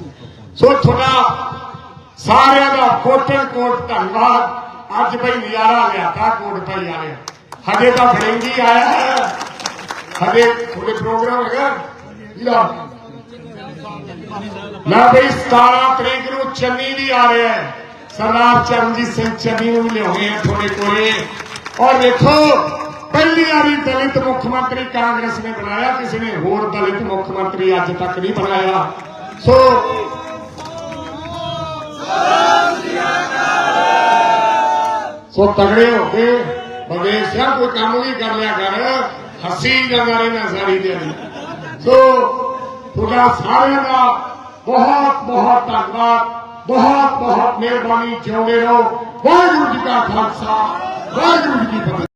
ਸੋ ਤੁਹਾਡਾ ਸਾਰਿਆਂ ਦਾ ਕੋਟਨ ਕੋਟ ਧੰਨਵਾਦ। ਅੱਜ ਬਈ ਨਜ਼ਾਰਾ ਲਿਆਤਾ ਕੋਟ ਭਾਈ ਵਾਲਿਆ ਹਜੇ ਤਾਂ ਫੜੇਂਗੀ ਆਇਆ ਹੈ। ਹਜੇ ਤੁਹਾਡੇ ਪ੍ਰੋਗਰਾਮ ਹੈਗਾ। ਇਹਦਾ ਮੈਂ ਬਈ 17 ਤਰੀਕ ਨੂੰ ਚੰਨੀ ਵੀ ਆ ਰਿਹਾ ਹੈ। ਸਰਦਾਰ ਚਰਨਜੀਤ ਸਿੰਘ ਚੰਨੀ ਨੂੰ ਵੀ ਲਿਆਉਣੇ ਆ ਤੁਹਾਡੇ ਕੋਲੇ। ਔਰ ਦੇਖੋ ਪਹਿਲੀ ਵਾਰੀ ਦਲਿਤ ਮੁੱਖ ਮੰਤਰੀ ਕਾਂਗਰਸ ਨੇ ਬਣਾਇਆ। ਕਿਸੇ ਨੇ ਹੋਰ ਦਲਿਤ ਮੁੱਖ ਮੰਤਰੀ ਅੱਜ ਤੱਕ ਨਹੀਂ ਬਣਾਇਆ। ਸੋ ਸੋ ਤਗੜੇ ਹੋ ਕੇ ਬਵੇਸ਼ ਸਿੰਘ ਕੋਈ ਕੰਮ ਵੀ ਕਰ ਲਿਆ ਕਰ, ਹੱਸੀ ਜਾਂਦਾ ਰਹਿਣਾ ਸਾਰੀ ਦਿਹਾੜੀ। ਸੋ ਤੁਹਾਡਾ ਸਾਰਿਆਂ ਦਾ ਬਹੁਤ ਬਹੁਤ ਧੰਨਵਾਦ, ਬਹੁਤ ਬਹੁਤ ਮਿਹਰਬਾਨੀ, ਜਿਉਂਦੇ ਰਹੋ। ਵਾਹਿਗੁਰੂ ਜੀ ਕਾ ਖਾਲਸਾ, ਵਾਹਿਗੁਰੂ ਜੀ ਕੀ ਫਤਿਹ।